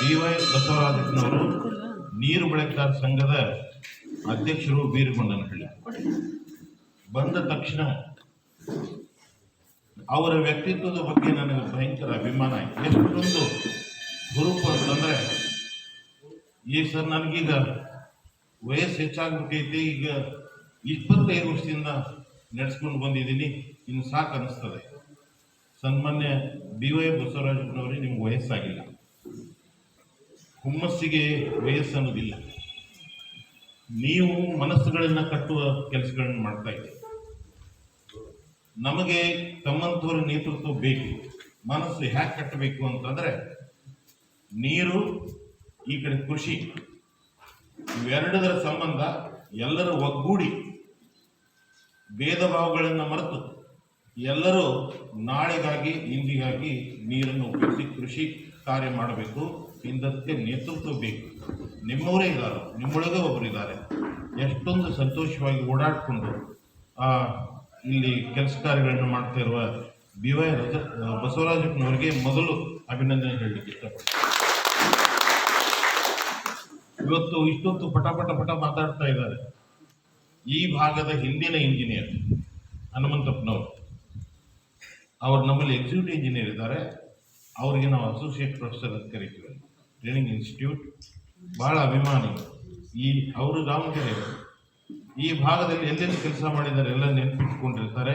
D Y ಬಸವರಾಜಪ್ಪನವರು ನೀರು ಬಳಕೆದಾರ ಸಂಘದ ಅಧ್ಯಕ್ಷರು ಬೀರಗೊಂಡನಹಳ್ಳಿ ಬಂದ ತಕ್ಷಣ ಅವರ ವ್ಯಕ್ತಿತ್ವದ ಬಗ್ಗೆ ನನಗೆ ಭಯಂಕರ ಅಭಿಮಾನ ಎಷ್ಟೊಂದು ಹುರುಪು ಅಂತಂದ್ರೆ ಈ ಸರ್ ನನಗೀಗ ವಯಸ್ಸು ಹೆಚ್ಚಾಗ್ಬಿಟ್ಟೈತಿ, ಈಗ ಇಪ್ಪತ್ತೈದು ವರ್ಷದಿಂದ ನಡೆಸ್ಕೊಂಡು ಬಂದಿದ್ದೀನಿ, ಇನ್ನು ಸಾಕು ಅನಿಸ್ತದೆ ಸನ್ಮಾನ್ಯ ಡಿ ವೈ ಬಸವರಾಜಪ್ಪನವರೇ, ನಿಮ್ಗೆ ವಯಸ್ಸಾಗಿಲ್ಲ. ಹುಮ್ಮಸ್ಸಿಗೆ ವಯಸ್ಸು ಅನ್ನೋದಿಲ್ಲ ನೀವು ಮನಸ್ಸುಗಳನ್ನು ಕಟ್ಟುವ ಕೆಲಸಗಳನ್ನು ಮಾಡ್ತಾ ಇದ್ದೀರಿ. ನಮಗೆ ತಮ್ಮಂಥವ್ರ ನೇತೃತ್ವ ಬೇಕು. ಮನಸ್ಸು ಹ್ಯಾಕ್ ಕಟ್ಟಬೇಕು ಅಂತಂದ್ರೆ ನೀರು, ಈ ಕಡೆ ಕೃಷಿ, ಇವೆರಡರ ಸಂಬಂಧ ಎಲ್ಲರೂ ಒಗ್ಗೂಡಿ ಭೇದ ಭಾವಗಳನ್ನು ಮರೆತು ಎಲ್ಲರೂ ನಾಳೆಗಾಗಿ, ಇಂದಿಗಾಗಿ ನೀರನ್ನು ಉಪಯೋಗಿಸಿ ಕೃಷಿ ಕಾರ್ಯ ಮಾಡಬೇಕು. ಇಂದಕ್ಕೆ ನೇತೃತ್ವ ಬೇಕು. ನಿಮ್ಮವರೇ ಇದ್ದಾರೆ, ನಿಮ್ಮೊಳಗೆ ಒಬ್ಬರಿದ್ದಾರೆ ಎಷ್ಟೊಂದು ಸಂತೋಷವಾಗಿ ಓಡಾಡಿಕೊಂಡು, ಆ, ಇಲ್ಲಿ ಕೆಲಸ ಕಾರ್ಯಗಳನ್ನು ಮಾಡ್ತಾ ಇರುವ ಬಿ ವೈ ರಜ ಬಸವರಾಜಪ್ಪನವರಿಗೆ ಮೊದಲು ಅಭಿನಂದನೆ ಹೇಳಲಿಕ್ಕೆ ಇಷ್ಟಪಡ್ತೀನಿ. ಇವತ್ತು ಇಷ್ಟೊತ್ತು ಪಟ ಪಟ ಪಟ ಮಾತಾಡ್ತಾ ಇದ್ದಾರೆ. ಈ ಭಾಗದ ಹಿಂದಿನ ಇಂಜಿನಿಯರ್ ಹನುಮಂತಪ್ಪನವರು. ಅವ್ರು ನಮ್ಮಲ್ಲಿ ಎಕ್ಸಿಕ್ಯೂಟಿವ್ ಇಂಜಿನಿಯರ್ ಇದ್ದಾರೆ. ಅವರಿಗೆ ನಾವು ಅಸೋಸಿಯೇಟ್ ಪ್ರೊಫೆಸರ್ ಅಂತ ಕರಿತೀವಿ. ಟ್ರೈನಿಂಗ್ ಇನ್ಸ್ಟಿಟ್ಯೂಟ್ ಬಹಳ ಅಭಿಮಾನಿ. ಈ ಅವರು ದಾವಣಗೆರೆ, ಈ ಭಾಗದಲ್ಲಿ ಎಲ್ಲೆಲ್ಲಿ ಕೆಲಸ ಮಾಡಿದ್ದಾರೆ ಎಲ್ಲ ನೆನಪಿಟ್ಕೊಂಡಿರ್ತಾರೆ.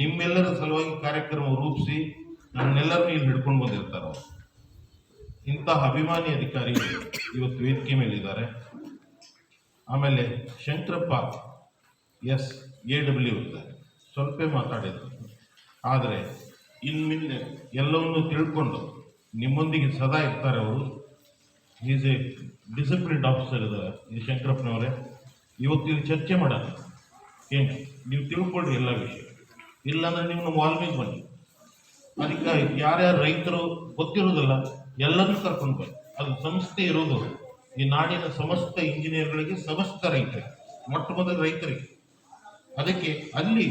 ನಿಮ್ಮೆಲ್ಲರ ಸಲುವಾಗಿ ಕಾರ್ಯಕ್ರಮ ರೂಪಿಸಿ ನನ್ನೆಲ್ಲರನ್ನೂ ಇಲ್ಲಿ ಹಿಡ್ಕೊಂಡು ಬಂದಿರ್ತಾರೆ ಇಂತಹ ಅಭಿಮಾನಿ ಅಧಿಕಾರಿ ಇವತ್ತು ವೇದಿಕೆ ಮೇಲಿದ್ದಾರೆ. ಆಮೇಲೆ ಶಂಕರಪ್ಪ ಎಸ್ ಎ ಡಬ್ಲ್ಯೂ ಇದ್ದಾರೆ. ಸ್ವಲ್ಪ ಮಾತಾಡಿದ್ರು. ಆದರೆ ಇನ್ಮಿಂದೆ ಎಲ್ಲವನ್ನೂ ತಿಳ್ಕೊಂಡು ನಿಮ್ಮೊಂದಿಗೆ ಸದಾ ಇರ್ತಾರೆ ಅವರು. ಈಸ್ ಎ ಡಿಸಿಪ್ಲಿನ್ಡ್ ಆಫೀಸರ್ ಇದ್ದಾರೆ, ಈ ಶಂಕರಪ್ಪನವರೇ. ಇವತ್ತು ಇಲ್ಲಿ ಚರ್ಚೆ ಮಾಡೋಣ. ಏನು? ನೀವು ತಿಳ್ಕೊಳ್ರಿ ಎಲ್ಲ ವಿಷಯ. ಇಲ್ಲಾಂದ್ರೆ ನೀವು ನಮ್ಮ ವಾಲ್ಮೀಕಿ ಬನ್ನಿ. ಅದಕ್ಕೆ ಯಾರ್ಯಾರು ರೈತರು ಗೊತ್ತಿರೋದಿಲ್ಲ ಎಲ್ಲರೂ ಕರ್ಕೊಂಡು ಬನ್ನಿ. ಅದು ಸಂಸ್ಥೆ ಇರೋದು ಈ ನಾಡಿನ ಸಮಸ್ತ ಇಂಜಿನಿಯರ್ಗಳಿಗೆ ಸಮಸ್ತ ರೈತರಿಗೆ ಮೊಟ್ಟ ಮೊದಲ ರೈತರಿಗೆ ಅದಕ್ಕೆ ಅಲ್ಲಿ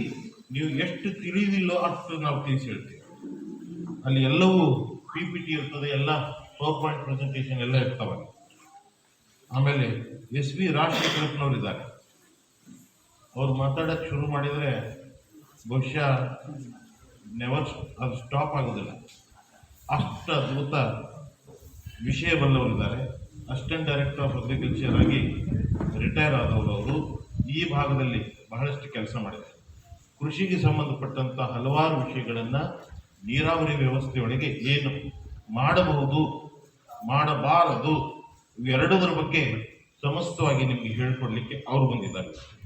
ನೀವು ಎಷ್ಟು ತಿಳಿದಿಲ್ಲೋ ಅಷ್ಟು ನಾವು ತಿಳಿಸಿ ಹೇಳ್ತೇವೆ. ಅಲ್ಲಿ ಎಲ್ಲವೂ ಪಿ ಪಿ ಟಿ ಇರ್ತದೆ, ಎಲ್ಲ ಪವರ್ ಪಾಯಿಂಟ್ ಪ್ರೆಸೆಂಟೇಷನ್ ಎಲ್ಲ ಇರ್ತಾವೆ. ಆಮೇಲೆ ಎಸ್ ಬಿ ರಾಜಶೇಖರಪ್ಪನವ್ರು ಇದ್ದಾರೆ ಅವ್ರು ಮಾತಾಡೋಕ್ಕೆ ಶುರು ಮಾಡಿದರೆ ಬಹುಶಃ ನೆವರ್ ಅದು ಸ್ಟಾಪ್ ಆಗೋದಿಲ್ಲ. ಅಷ್ಟು ಅದ್ಭುತ ವಿಷಯ ಬಲ್ಲವರಿದ್ದಾರೆ ಅಸಿಸ್ಟೆಂಟ್ ಡೈರೆಕ್ಟರ್ ಆಫ್ ಅಗ್ರಿಕಲ್ಚರ್ ಆಗಿ ರಿಟೈರ್ ಆದವರು ಅವರು. ಈ ಭಾಗದಲ್ಲಿ ಬಹಳಷ್ಟು ಕೆಲಸ ಮಾಡಿದ್ದಾರೆ. ಕೃಷಿಗೆ ಸಂಬಂಧಪಟ್ಟಂಥ ಹಲವಾರು ವಿಷಯಗಳನ್ನು ನೀರಾವರಿ ವ್ಯವಸ್ಥೆಯೊಳಗೆ ಏನು ಮಾಡಬಹುದು, ಮಾಡಬಾರದು ಇವೆರಡರ ಬಗ್ಗೆ ಸಮಸ್ತವಾಗಿ ನಿಮಗೆ ಹೇಳ್ಕೊಡ್ಲಿಕ್ಕೆ ಅವರು ಬಂದಿದ್ದಾರೆ.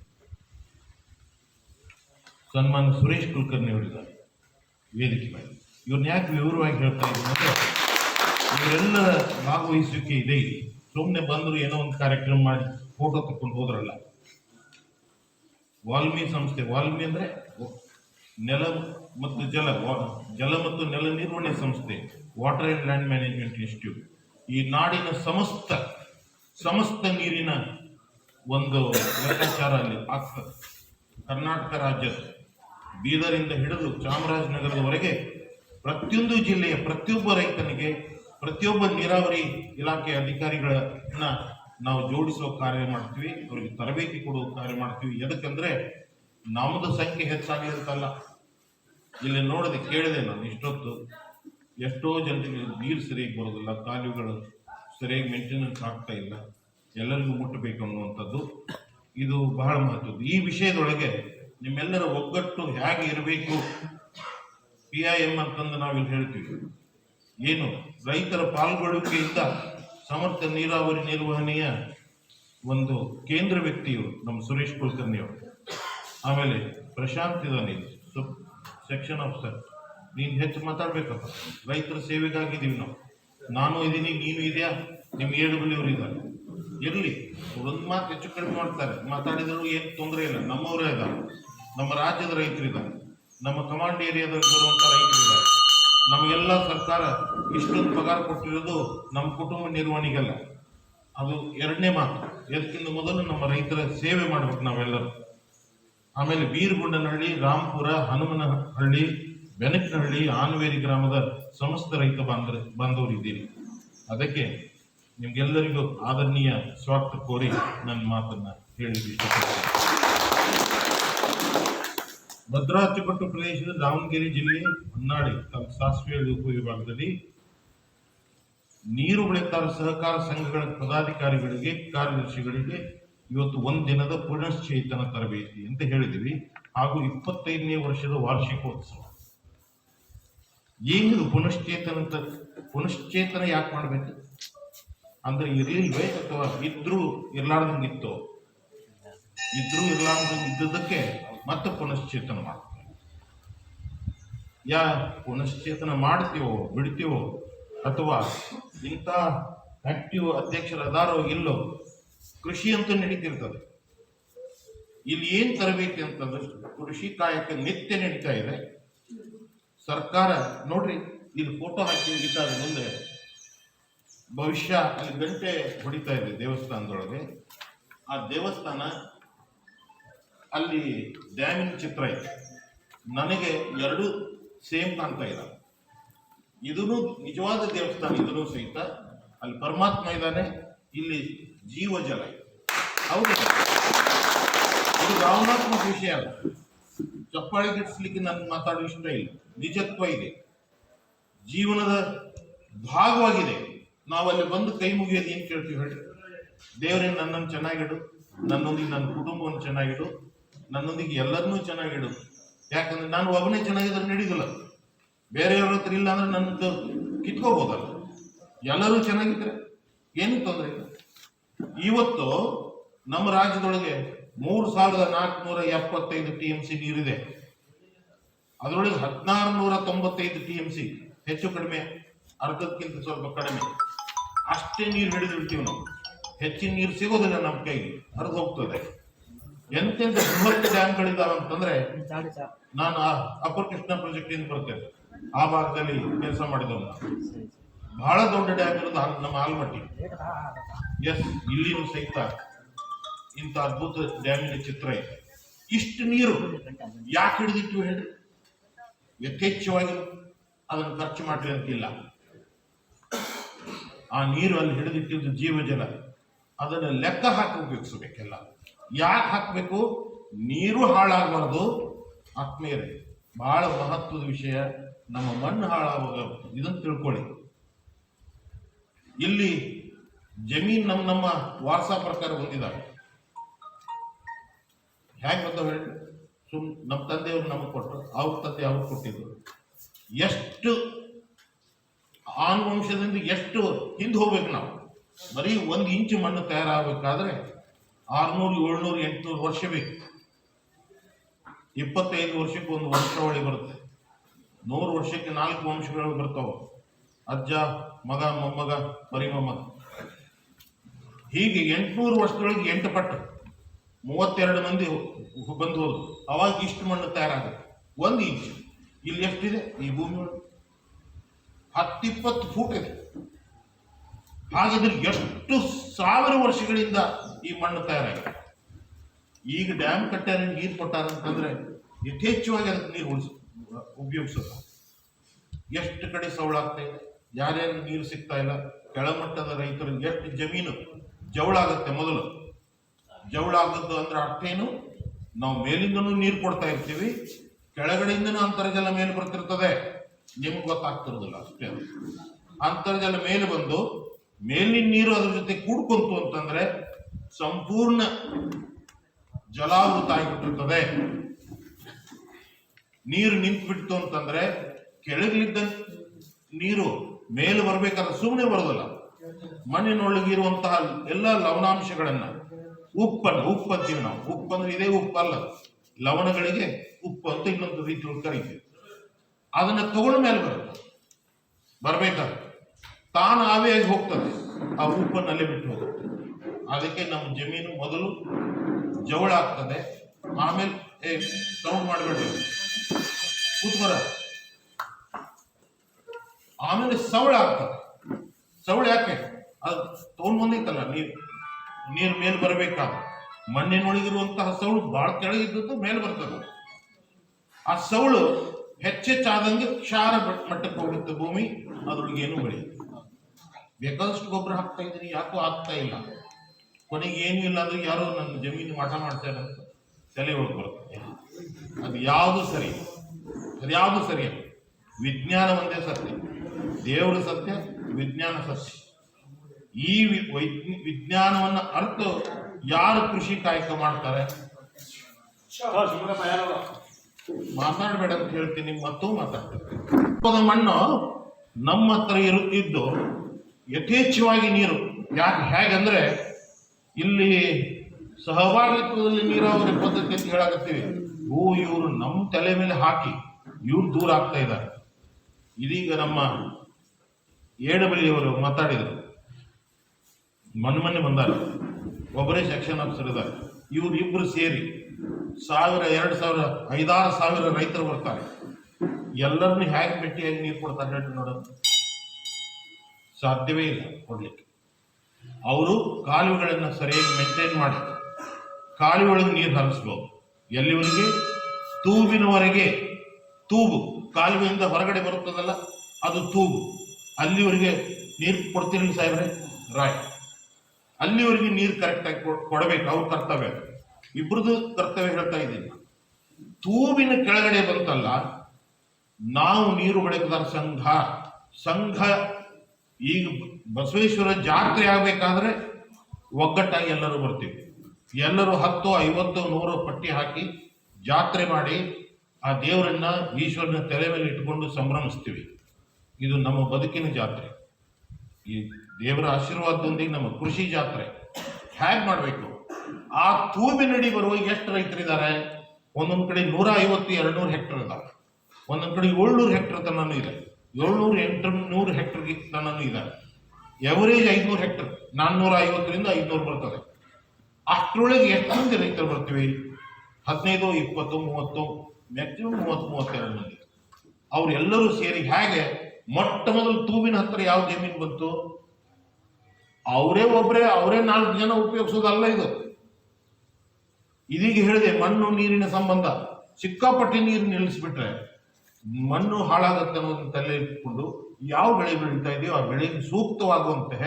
ಸನ್ಮಾನ ಸುರೇಶ್ ಕುಲಕರ್ಣಿ ಅವರಿದ್ದಾರೆ. ವೇದಿಕೆ ಮೇಲೆ. ಇವ್ರನ್ನ ಯಾಕೆ ವಿವರವಾಗಿ ಹೇಳ್ತಾ ಇದ್ದೀನಿ ಅಂದ್ರೆ, ಇವರೆಲ್ಲರ ಭಾಗವಹಿಸುವಿಕೆ ಇದೆ ಸುಮ್ಮನೆ ಬಂದರು ಏನೋ ಒಂದು ಕಾರ್ಯಕ್ರಮ ಮಾಡಿ ಫೋಟೋ ತಕೊಂಡು ಹೋದ್ರಲ್ಲ. ವಾಲ್ಮಿ ಸಂಸ್ಥೆ ವಾಲ್ಮಿ ಅಂದ್ರೆ ನೆಲ ಮತ್ತು ಜಲ ಜಲ ಮತ್ತು ನೆಲ ನಿರ್ವಹಣೆ ಸಂಸ್ಥೆ water and land management institute ಈ ನಾಡಿನ ಸಮಸ್ತ ಸಮಸ್ತ ನೀರಿನ ಒಂದು ಲೆಕ್ಕಾಚಾರ ಅಲ್ಲಿ ಆಗ್ತದೆ. ಕರ್ನಾಟಕ ರಾಜ್ಯದ ಬೀದರಿಂದ ಹಿಡಿದು ಚಾಮರಾಜನಗರದವರೆಗೆ ಪ್ರತಿಯೊಂದು ಜಿಲ್ಲೆಯ ಪ್ರತಿಯೊಬ್ಬ ರೈತನಿಗೆ ಪ್ರತಿಯೊಬ್ಬ ನೀರಾವರಿ ಇಲಾಖೆ ಅಧಿಕಾರಿಗಳನ್ನ ನಾವು ಜೋಡಿಸುವ ಕಾರ್ಯ ಮಾಡ್ತೀವಿ. ಅವರಿಗೆ ತರಬೇತಿ ಕೊಡುವ ಕಾರ್ಯ ಮಾಡ್ತೀವಿ. ಎದಕ್ಕಂದ್ರೆ ನಮ್ಮದು ಸಂಖ್ಯೆ ಹೆಚ್ಚಾಗಲಿ ಅಂತಲ್ಲ ಇಲ್ಲಿ ನೋಡಿದೆ ಕೇಳಿದೆ ನಾನು ಇಷ್ಟೊತ್ತು. ಎಷ್ಟೋ ಜನರಿಗೆ ನೀರು ಸರಿಯಾಗಿ ಬರೋದಿಲ್ಲ ಕಾಲುವೆಗಳು ಸರಿಯಾಗಿ ಮೇಂಟೆನೆನ್ಸ್ ಆಗ್ತಾ ಇಲ್ಲ. ಎಲ್ಲರಿಗೂ ಮುಟ್ಟಬೇಕು ಅನ್ನುವಂಥದ್ದು ಇದು ಬಹಳ ಮಹತ್ವದ್ದು. ಈ ವಿಷಯದೊಳಗೆ ನಿಮ್ಮೆಲ್ಲರ ಒಗ್ಗಟ್ಟು ಹೇಗೆ ಇರಬೇಕು? ಪಿ ಐ ಎಂ ಅಂತಂದು ನಾವಿಲ್ಲಿ ಹೇಳ್ತೀವಿ. ಏನು? ರೈತರ ಪಾಲ್ಗೊಳ್ಳುವಿಕೆಯಿಂದ ಸಮರ್ಥ ನೀರಾವರಿ ನಿರ್ವಹಣೆಯ ಒಂದು ಕೇಂದ್ರ ವ್ಯಕ್ತಿಯು ನಮ್ಮ ಸುರೇಶ್ ಕುಲಕರ್ಣಿ ಅವರು. ಆಮೇಲೆ ಪ್ರಶಾಂತ್ ಇದಾನೆ. ಸೆಕ್ಷನ್ ಆಫೀಸರ್ ನೀನು ಹೆಚ್ಚು ಮಾತಾಡ್ಬೇಕಪ್ಪ. ರೈತರ ಸೇವೆಗಾಗಿದ್ದೀವಿ ನಾವು. ನಾನು ಇದ್ದೀನಿ ನೀನು ಇದೆಯಾ? ನಿಮ್ಮ ಏಳು ಬಲಿಯವರು ಇದ್ದಾರೆ. ಇರಲಿ. ಒಂದು ಮಾತು ಹೆಚ್ಚು ಕಡಿಮೆ ಮಾಡ್ತಾರೆ. ಮಾತಾಡಿದರೂ ಏನು ತೊಂದರೆ ಇಲ್ಲ. ನಮ್ಮವರೇ ಇದ್ದಾರೆ. ನಮ್ಮ ರಾಜ್ಯದ ರೈತರು ಇದ್ದಾರೆ. ನಮ್ಮ ಕಮಾಂಡ್ ಏರಿಯಾದಲ್ಲಿ ಬರುವಂಥ ರೈತರು ಇದ್ದಾರೆ. ನಮಗೆಲ್ಲ ಸರ್ಕಾರ ಇಷ್ಟೊಂದು ಪಗಾರ ಕೊಟ್ಟಿರೋದು ನಮ್ಮ ಕುಟುಂಬ ನಿರ್ವಹಣೆಗೆಲ್ಲ. ಅದು ಎರಡನೇ ಮಾತು. ಇದಕ್ಕಿಂತ ಮೊದಲು ನಮ್ಮ ರೈತರ ಸೇವೆ ಮಾಡ್ಬೇಕು ನಾವೆಲ್ಲರೂ. ಆಮೇಲೆ ಬೀರಗುಂಡನಹಳ್ಳಿ ರಾಂಪುರ ಹನುಮನಹಳ್ಳಿ, ಬೆನಕನಹಳ್ಳಿ, ಆನವೇರಿ ಗ್ರಾಮದ ಸಮಸ್ತ ರೈತ ಬಾಂಧವ ಬಾಂಧವರು ಇದ್ದೀರಿ. ಅದಕ್ಕೆ ನಿಮ್ಗೆಲ್ಲರಿಗೂ ಆದರಣೀಯ ಸ್ವಾಗತ ಕೋರಿ ನನ್ನ ಮಾತನ್ನ ಹೇಳಿ ಭದ್ರಾ ಅಚ್ಚುಕಟ್ಟು ಪ್ರದೇಶದ ದಾವಣಗೆರೆ ಜಿಲ್ಲೆ ಹೊನ್ನಾಳಿ ತಮ್ಮ ಸಾಸಿವೆ ಉಪವಿಭಾಗದಲ್ಲಿ ನೀರು ಬೆಳೆತಾರ ಸಹಕಾರ ಸಂಘಗಳ ಪದಾಧಿಕಾರಿಗಳಿಗೆ, ಕಾರ್ಯದರ್ಶಿಗಳಿಗೆ ಇವತ್ತು ಒಂದು ದಿನದ ಪುನಶ್ಚೇತನ ತರಬೇತಿ ಅಂತ ಹೇಳಿದಿವಿ. ಹಾಗೂ ಇಪ್ಪತ್ತೈದನೇ ವರ್ಷದ ವಾರ್ಷಿಕೋತ್ಸವ. ಏನು ಪುನಶ್ಚೇತನ ಪುನಶ್ಚೇತನ ಯಾಕೆ ಮಾಡಬೇಕು? ಅಂದ್ರೆ ಇರ್ಲಿಲ್ವೇ ಅಥವಾ ಇದ್ರೂ ಇರ್ಲಾರ್ದಂಗಿತ್ತು. ಇದ್ರೂ ಇರ್ಲಾರ್ದಂಗೆ ಇದ್ದದಕ್ಕೆ ಮತ್ತೆ ಪುನಶ್ಚೇತನ ಮಾಡ್ತೇವೆ ಯಾ ಪುನಶ್ಚೇತನ ಮಾಡ್ತೀವೋ, ಬಿಡ್ತೀವೋ, ಅಥವಾ ಇಂಥ ಆಕ್ಟಿವ್ ಅಧ್ಯಕ್ಷರು ಅದಾರೋ ಇಲ್ಲೋ ಕೃಷಿ ಅಂತ ನಡೀತಿರ್ತದೆ ಇಲ್ಲಿ ಏನ್ ತರಬೇತಿ ಅಂತಂದ್ರೆ, ಕೃಷಿ ಕಾಯಕ ನಿತ್ಯ ನಡೀತಾ ಇದೆ. ಸರ್ಕಾರ, ನೋಡ್ರಿ, ಇಲ್ಲಿ ಫೋಟೋ ಹಾಕಿ ಹೋಗಿದ್ದ ಮುಂದೆ ಭವಿಷ್ಯ ಅಲ್ಲಿ ಗಂಟೆ ಹೊಡಿತಾ ಇದೆ ದೇವಸ್ಥಾನದೊಳಗೆ. ಆ ದೇವಸ್ಥಾನ ಅಲ್ಲಿ ಡ್ಯಾಮಿನ ಚಿತ್ರ ಇದೆ. ನನಗೆ ಎರಡು ಸೇಮ್ ಕಾಣ್ತಾ ಇಲ್ಲ. ಇದೂ ನಿಜವಾದ ದೇವಸ್ಥಾನ ಇದೂ ಸಹಿತ. ಅಲ್ಲಿ ಪರಮಾತ್ಮ ಇದ್ದಾನೆ. ಇಲ್ಲಿ ಜೀವಜಲ. ಹೌದು ಇದು ಭಾವನಾತ್ಮಕ ವಿಷಯ ಅಲ್ಲ. ಚಪ್ಪಾಳಿ ಕಟ್ಟಿಸ್ಲಿಕ್ಕೆ ನಾನು ಮಾತಾಡೋ ಇಷ್ಟ ಇಲ್ಲ. ನಿಜತ್ವ ಇದೆ. ಜೀವನದ ಭಾಗವಾಗಿದೆ. ನಾವಲ್ಲಿ ಬಂದು ಕೈ ಮುಗಿಯೋದು ಏನು ಕೇಳ್ತೀವಿ ಹೇಳಿ? ದೇವರೇ, ನನ್ನನ್ನು ಚೆನ್ನಾಗಿಡು. ನನ್ನೊಂದಿಗೆ ನನ್ನ ಕುಟುಂಬವನ್ನು ಚೆನ್ನಾಗಿಡು. ನನ್ನೊಂದಿಗೆ ಎಲ್ಲರನ್ನೂ ಚೆನ್ನಾಗಿಡು. ಯಾಕಂದ್ರೆ ನಾನು ಒಬ್ಬನೇ ಚೆನ್ನಾಗಿದ್ರೆ ನಡೀದಿಲ್ಲ ಬೇರೆಯವ್ರ ಹತ್ರ ಇಲ್ಲ ಅಂದ್ರೆ ನನ್ನದು ಕಿತ್ಕೋಬೋದಲ್ಲ. ಎಲ್ಲರೂ ಚೆನ್ನಾಗಿದ್ರೆ ಏನು ತೊಂದರೆ ಇಲ್ಲ. ಇವತ್ತು ನಮ್ಮ ರಾಜ್ಯದೊಳಗೆ ಮೂರು ಸಾವಿರದ ನಾಲ್ಕುನೂರ ಎಪ್ಪತ್ತೈದು ಟಿ ಎಂ ಸಿ ನೀರಿದೆ. ಅದರೊಳಗೆ ಹದಿನಾರು ನೂರ ತೊಂಬತ್ತೈದು ಟಿ ಎಂ ಸಿ ಹೆಚ್ಚು ಕಡಿಮೆ, ಅರ್ಧಕ್ಕಿಂತ ಸ್ವಲ್ಪ ಕಡಿಮೆ. ಅಷ್ಟೇ ನೀರು ಹಿಡಿದಿಡ್ತೀವಿ ನಾವು. ಹೆಚ್ಚಿನ ನೀರು ಸಿಗೋದಿಲ್ಲ ನಮ್ಮ ಕೈಗೆ, ಹರಿದು ಹೋಗ್ತದೆ. ಎಂತೆಂತ ಬೃಹತ್ ಡ್ಯಾಮ್ಗಳಿದ್ದಾವೆ ಅಂತಂದ್ರೆ, ನಾನು ಆ ಅಪ್ಪರ್ ಕೃಷ್ಣ ಪ್ರಾಜೆಕ್ಟ್ ಇಂದ ಬರ್ತೇನೆ. ಆ ಭಾಗದಲ್ಲಿ ಕೆಲಸ ಮಾಡಿದವನು. ಬಹಳ ದೊಡ್ಡ ಡ್ಯಾಮ್ ಇರೋದು ನಮ್ಮ ಆಲ್ಮಟ್ಟಿ. ಎಸ್ ಇಲ್ಲಿನೂ ಸಹಿತ ಇಂಥ ಅದ್ಭುತ ಡ್ಯಾಮಿನ ಚಿತ್ರ ಇದೆ. ಇಷ್ಟು ನೀರು ಯಾಕೆ ಹಿಡಿದಿಟ್ಟು ಹೇಳ್ರಿ? ಯಥೇಚ್ಛವಾಗಿ ಅದನ್ನು ಖರ್ಚು ಮಾಡ್ರಿ ಅಂತಿಲ್ಲ. ಆ ನೀರು ಅಲ್ಲಿ ಹಿಡಿದಿಟ್ಟಿದ್ದು ಜೀವಜಲ. ಅದನ್ನು ಲೆಕ್ಕ ಹಾಕಿ ಉಪಯೋಗಿಸಬೇಕೆಲ್ಲ. ಯಾಕೆ ಹಾಕಬೇಕು? ನೀರು ಹಾಳಾಗಬಾರ್ದು. ಆತ್ಮೀಯರೇ, ಬಹಳ ಮಹತ್ವದ ವಿಷಯ. ನಮ್ಮ ಮಣ್ಣು ಹಾಳಾಗುವಾಗ ಇದನ್ನು ತಿಳ್ಕೊಳ್ಳಿ. ಇಲ್ಲಿ ಜಮೀನ್ ನಮ್ಮ ನಮ್ಮ ವಾರಸಾ ಪ್ರಕಾರ ಹೊಂದಿದ್ದಾರೆ. ಹೇಗೆ ಬಂದವ ಹೇಳಿ? ಸುಮ್ ನಮ್ಮ ತಂದೆಯವರು ನಮಗೆ ಕೊಟ್ಟರು ಅವ್ರ ತಂದೆ ಅವ್ರು ಕೊಟ್ಟಿದ್ರು. ಎಷ್ಟು ಆನುವಂಶದಿಂದ ಎಷ್ಟು ಹಿಂದೆ ಹೋಗ್ಬೇಕು ನಾವು? ಬರೀ ಒಂದು ಇಂಚು ಮಣ್ಣು ತಯಾರಾಗಬೇಕಾದ್ರೆ ಆರ್ನೂರು, ಏಳ್ನೂರು, ಎಂಟುನೂರು ವರ್ಷ ಬೇಕು. ಇಪ್ಪತ್ತೈದು ವರ್ಷಕ್ಕೆ ಒಂದು ವಂಶಾವಳಿ ಬರುತ್ತೆ. ನೂರು ವರ್ಷಕ್ಕೆ ನಾಲ್ಕು ವಂಶಗಳು ಬರ್ತಾವೆ. ಅಜ್ಜ, ಮಗ, ಮೊಮ್ಮಗ ಪರಿಮೊಮ್ಮಗ ಮೊಮ್ಮಗ. ಹೀಗೆ ಎಂಟುನೂರು ವರ್ಷದೊಳಗೆ ಎಂಟು ಪಟ್ಟು, ಮೂವತ್ತೆರಡು ಮಂದಿ ಬಂದು ಹೋದ್ರು. ಅವಾಗ ಇಷ್ಟು ಮಣ್ಣು ತಯಾರಾಗುತ್ತೆ. ಒಂದು ಇಂಚು. ಇಲ್ಲಿ ಎಷ್ಟಿದೆ? ಈ ಭೂಮಿ ಒಳಗೆ. ಹತ್ತಿಪ್ಪತ್ತು ಫೂಟ್ ಇದೆ. ಹಾಗಾದ್ರೆ ಎಷ್ಟು ಸಾವಿರ ವರ್ಷಗಳಿಂದ ಈ ಮಣ್ಣು ತಯಾರಾಗಿದೆ. ಈಗ ಡ್ಯಾಮ್ ಕಟ್ಟಾರ ನೀರು ಕೊಟ್ಟಾರ ಅಂತಂದ್ರೆ ಯಥೇಚ್ಛವಾಗಿ ಅದಕ್ಕೆ ನೀರು ಉಳಿಸ, ಉಪಯೋಗಿಸೋದು. ಎಷ್ಟು ಕಡೆ ಸವಳಾಗ್ತಾ ಇದೆ? ಯಾರ್ಯಾರು ನೀರು ಸಿಗ್ತಾ ಇಲ್ಲ? ಕೆಳಮಟ್ಟದ ರೈತರು ಎಷ್ಟು ಜಮೀನು ಜವಳಾಗತ್ತೆ ಮೊದಲು. ಜವಳಾಗದ್ದು ಅಂದ್ರೆ ಅರ್ಥ ಏನು? ನಾವು ಮೇಲಿಂದನೂ ನೀರು ಕೊಡ್ತಾ ಇರ್ತೀವಿ, ಕೆಳಗಡೆಯಿಂದನೂ ಅಂತರ್ಜಲ ಮೇಲೆ ಬರ್ತಿರ್ತದೆ. ನಿಮ್ಗೆ ಗೊತ್ತಾಗ್ತಿರೋದಿಲ್ಲ ಅಷ್ಟೇ ಅಂತರ್ಜಲ ಮೇಲೆ ಬಂದು ಮೇಲಿನ ನೀರು ಅದ್ರ ಜೊತೆ ಕೂಡ್ಕೊಂತು ಅಂತಂದ್ರೆ ಸಂಪೂರ್ಣ ಜಲಾವೃತ ಆಗಿಬಿಟ್ಟಿರ್ತದೆ. ನೀರು ನಿಂತು ಬಿಡ್ತು ಅಂತಂದ್ರೆ ಕೆಳಗಿದ್ದ ನೀರು ಮೇಲೆ ಬರ್ಬೇಕಾದ್ರೆ ಸುಮ್ಮನೆ ಬರೋದಿಲ್ಲ. ಮಣ್ಣಿನೊಳಗಿರುವಂತಹ ಎಲ್ಲ ಲವಣಾಂಶಗಳನ್ನ ಉಪ್ಪನ್ನು, ಉಪ್ಪು ಅಂತೀವಿ ನಾವು. ಉಪ್ಪು ಅಂದ್ರೆ ಇದೇ ಉಪ್ಪು ಅಲ್ಲ. ಲವಣಗಳಿಗೆ ಉಪ್ಪು ಅಂತ ಇನ್ನೊಂದು ರೀತಿ ಕರಿತೀವಿ. ಅದನ್ನ ತಗೊಂಡ ಮೇಲೆ ಬರುತ್ತೆ. ಬರ್ಬೇಕಾದ್ರೆ ತಾನು ಆವಿಯಾಗಿ ಹೋಗ್ತದೆ. ಆ ಉಪ್ಪನ್ನಲ್ಲೇ ಬಿಟ್ಟು ಹೋಗುತ್ತೆ. ಅದಕ್ಕೆ ನಮ್ಮ ಜಮೀನು ಮೊದಲು ಜವಳ ಆಗ್ತದೆ. ಆಮೇಲೆ, ಏ, ಸೌಂಡ್ ಮಾಡಬೇಡಿ ಕೂತ್ಬರ ಆಮೇಲೆ ಸವಳ ಆಗ್ತದೆ. ಸವಳ ಯಾಕೆ? ಅದು ತಗೊಂಡ್ ಬಂದಿತ್ತಲ್ಲ ನೀರು. ನೀರು ಮೇಲೆ ಬರಬೇಕಾದ. ಮಣ್ಣಿನೊಳಗಿರುವಂತಹ ಸೌಳು ಬಹಳ ಕೆಳಗಿದ್ದದ್ದು ಮೇಲೆ ಬರ್ತದೆ. ಆ ಸೌಳು ಹೆಚ್ಚೆಚ್ಚಾದಂಗೆ ಕ್ಷಾರ ಮಟ್ಟಕ್ಕೆ ಹೋಗುತ್ತೆ ಭೂಮಿ. ಅದ್ರೊಳಗೆ ಏನು ಬೆಳೆಯುತ್ತೆ? ಬೇಕಾದಷ್ಟು ಗೊಬ್ಬರ ಹಾಕ್ತಾ ಇದ್ದೀನಿ, ಯಾಕೋ ಆಗ್ತಾ ಇಲ್ಲ. ಕೊನೆಗೆ ಏನು ಇಲ್ಲ ಅಂದ್ರೆ ಯಾರೋ ನನ್ನ ಜಮೀನು ಮಾಟ ಮಾಡ್ತಾರೆ ಅಂತ ತಲೆ ಒಳಗೆ ಬರುತ್ತೆ. ಅದು ಯಾವುದು ಸರಿ? ಅದು ಯಾವುದು ಸರಿ ವಿಜ್ಞಾನ ಒಂದೇ ಸತ್ಯ. ದೇವರು ಸತ್ಯ ವಿಜ್ಞಾನ ಸಸ್ಯ ಈ ವಿಜ್ಞಾನವನ್ನ ಅರ್ಥ ಯಾರು ಕೃಷಿ ಕಾಯಕ ಮಾಡ್ತಾರೆ? ಮಾತಾಡಬೇಡ ಅಂತ ಹೇಳ್ತೀನಿ, ಮತ್ತೂ ಮಾತಾಡ್ತೀನಿ. ಮಣ್ಣು ನಮ್ಮ ಹತ್ರ ಇರುತ್ತಿದ್ದು ಯಥೇಚ್ಛವಾಗಿ ನೀರು. ಯಾಕೆ ಹೇಗಂದ್ರೆ ಇಲ್ಲಿ ಸಹಭಾಗಿತ್ವದಲ್ಲಿ ನೀರಾವರಿ ಪದ್ಧತಿ ಅಂತ ಹೇಳಾಕತ್ತೀವಿ. ಓ, ಇವರು ನಮ್ಮ ತಲೆ ಮೇಲೆ ಹಾಕಿ ಇವ್ರು ದೂರ ಆಗ್ತಾ ಇದ್ದಾರೆ. ಇದೀಗ ನಮ್ಮ ಏಡಬಳಿಯವರು ಮಾತಾಡಿದರು. ಮೊನ್ನೆ ಬಂದಾರ. ಒಬ್ಬರೇ ಸೆಕ್ಷನ್ ಆಫೀಸರ್ ಇದ್ದಾರೆ. ಇವ್ರು ಇಬ್ಬರು ಸೇರಿ ಸಾವಿರ, ಎರಡು ಸಾವಿರ, ಐದಾರು ಸಾವಿರ ರೈತರು ಬರ್ತಾರೆ. ಎಲ್ಲರನ್ನು ಹೇಗೆ ಭೇಟಿಯಾಗಿ ನೀರು ಕೊಡ್ತಾರೆ ಹೇಳಿ ನೋಡೋದು ಸಾಧ್ಯವೇ ಇಲ್ಲ ಕೊಡ್ಲಿಕ್ಕೆ. ಅವರು ಕಾಲುವೆಗಳನ್ನು ಸರಿಯಾಗಿ ಮೇಂಟೈನ್ ಮಾಡಿ ಕಾಲುವೆ ಒಳಗೆ ನೀರು ಹರಿಸ್ಬೋದು. ಎಲ್ಲಿವರೆಗೆ? ತೂಬಿನವರೆಗೆ ತೂಬು ಕಾಲುವೆಯಿಂದ ಹೊರಗಡೆ ಬರುತ್ತದಲ್ಲ, ಅದು ತೂಬು ಅಲ್ಲಿವರೆಗೆ ನೀರು ಕೊಡ್ತೀರಿ ಸಾಹೇಬ್ರೆ? ರಾಯ್ ಅಲ್ಲಿವರೆಗೆ ನೀರು ಕರೆಕ್ಟಾಗಿ ಕೊಡಬೇಕು, ಅವ್ರ ಕರ್ತವ್ಯ ಇಬ್ಬರದ್ದು ಕರ್ತವ್ಯ ಹೇಳ್ತಾ ಇದ್ದೀನಿ. ತೂಬಿನ ಕೆಳಗಡೆ ಬಂತಲ್ಲ ನಾವು ನೀರು ಬಳಕೆದಾರ ಸಂಘ. ಸಂಘ ಈಗ ಬಸವೇಶ್ವರ ಜಾತ್ರೆ ಆಗ್ಬೇಕಾದ್ರೆ ಒಗ್ಗಟ್ಟಾಗಿ ಎಲ್ಲರೂ ಬರ್ತೀವಿ. ಎಲ್ಲರೂ ಹತ್ತು, ಐವತ್ತು, ನೂರು ಪಟ್ಟಿ ಹಾಕಿ ಜಾತ್ರೆ ಮಾಡಿ ಆ ದೇವರನ್ನ ಈಶ್ವರನ ತಲೆ ಮೇಲೆ ಇಟ್ಕೊಂಡು ಸಂಭ್ರಮಿಸ್ತೀವಿ. ಇದು ನಮ್ಮ ಬದುಕಿನ ಜಾತ್ರೆ. ಈ ದೇವರ ಆಶೀರ್ವಾದದೊಂದಿಗೆ ನಮ್ಮ ಕೃಷಿ ಜಾತ್ರೆ. ಹ್ಯಾಗ್ ಮಾಡಬೇಕು? ಆ ತೂಬಿನಡಿ ಬರುವ ಎಷ್ಟು ರೈತರಿದ್ದಾರೆ? ಒಂದೊಂದು ಕಡೆ ನೂರ ಐವತ್ತು ಎರಡು ನೂರು ಹೆಕ್ಟರ್ ಇದ್ದಾರೆ ಒಂದೊಂದು ಕಡೆ ಏಳ್ನೂರು ಹೆಕ್ಟರ್ ತನೂ ಇದೆ. ಏಳ್ನೂರು ಎಂಟು ನೂರು ಹೆಕ್ಟರ್ಗೆ ತನೂ ಇದ್ದಾರೆ ಎವರೇಜ್ ಐದುನೂರು ಹೆಕ್ಟರ್. ನಾನ್ನೂರ ಐವತ್ತರಿಂದ ಐದುನೂರು ಬರ್ತದೆ. ಅಷ್ಟರೊಳಗೆ ಎಷ್ಟು ಮಂದಿ ರೈತರು ಬರ್ತೀವಿ? ಹದಿನೈದು, ಇಪ್ಪತ್ತು, ಮೂವತ್ತು ಮ್ಯಾಕ್ಸಿಮಮ್ ಮೂವತ್ತು ಮೂವತ್ತೆರಡು ಮಂದಿ ಅವರೆಲ್ಲರೂ ಸೇರಿ ಹೇಗೆ ಮೊಟ್ಟ ಮೊದಲು ತೂಬಿನ ಹತ್ರ ಯಾವ ಜಮೀನು ಬಂತು? ಅವರೇ ಒಬ್ಬರೇ ಅವರೇ ನಾಲ್ಕು ಜನ ಉಪಯೋಗಿಸೋದಲ್ಲ ಇದು. ಇದೀಗ ಹೇಳಿದೆ, ಮಣ್ಣು, ನೀರಿನ ಸಂಬಂಧ. ಸಿಕ್ಕಾಪಟ್ಟೆ ನೀರು ನಿಲ್ಲಿಸ್ಬಿಟ್ರೆ ಮಣ್ಣು ಹಾಳಾಗುತ್ತೆ ಅನ್ನೋದನ್ನ ತಲೆ ಇಟ್ಕೊಂಡು ಯಾವ ಬೆಳೆ ಬೆಳೀತಾ ಇದೆಯೋ ಆ ಬೆಳೆಗೆ ಸೂಕ್ತವಾಗುವಂತಹ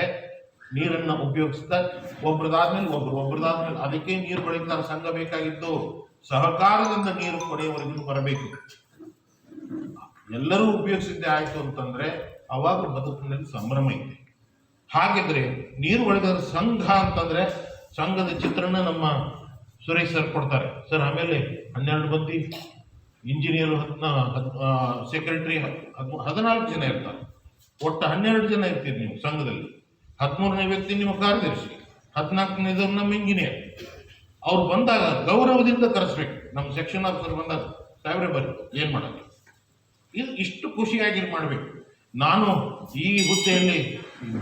ನೀರನ್ನ ಉಪಯೋಗಿಸ್ತಾ ಒಬ್ರದಾದ್ಮೇಲೆ ಒಬ್ರು, ಒಬ್ರದಾದ್ಮೇಲೆ ಅದಕ್ಕೆ ನೀರು ಬೆಳೀತಾರ ಸಂಘ ಬೇಕಾಗಿದ್ದು ಸಹಕಾರದಿಂದ ನೀರು ಕೊಡೆಯವರೆಗೂ ಬರಬೇಕು. ಎಲ್ಲರೂ ಉಪಯೋಗಿಸಿದ್ದೆ ಆಯ್ತು ಅಂತಂದ್ರೆ ಅವಾಗ ಬದುಕಿನಲ್ಲಿ ಸಂಭ್ರಮ ಇದೆ. ಹಾಗಿದ್ರೆ ನೀರು ಒಳಗಾದ ಸಂಘ ಅಂತಂದ್ರೆ ಸಂಘದ ಚಿತ್ರಣ ನಮ್ಮ ಸುರೇಶ್ ಸರ್ ಕೊಡ್ತಾರೆ. ಸರ್ ಆಮೇಲೆ ಹನ್ನೆರಡು ಮಂದಿ ಇಂಜಿನಿಯರ್ ಹತ್ನ ಸೆಕ್ರೆಟರಿ ಹದಿನಾಲ್ಕು ಜನ ಇರ್ತಾರೆ. ಒಟ್ಟು ಹನ್ನೆರಡು ಜನ ಇರ್ತೀರಿ ನೀವು ಸಂಘದಲ್ಲಿ. ಹದಿಮೂರನೇ ವ್ಯಕ್ತಿ ನಿಮ್ಮ ಕಾರ್ಯದರ್ಶಿ, ಹದಿನಾಲ್ಕನೇದು ನಮ್ಮ ಇಂಜಿನಿಯರ್ ಅವ್ರು ಬಂದಾಗ ಗೌರವದಿಂದ ಕರೆಸ್ಬೇಕು. ನಮ್ಮ ಸೆಕ್ಷನ್ ಆಫೀಸರ್ ಬಂದಾಗ, ಸಾಹೇಬ್ರೆ ಬರ್ರಿ ಏನು ಮಾಡೋದು? ಇದು ಇಷ್ಟು ಖುಷಿಯಾಗಿ ಮಾಡಬೇಕು. ನಾನು ಈ ಹುದ್ದೆಯಲ್ಲಿ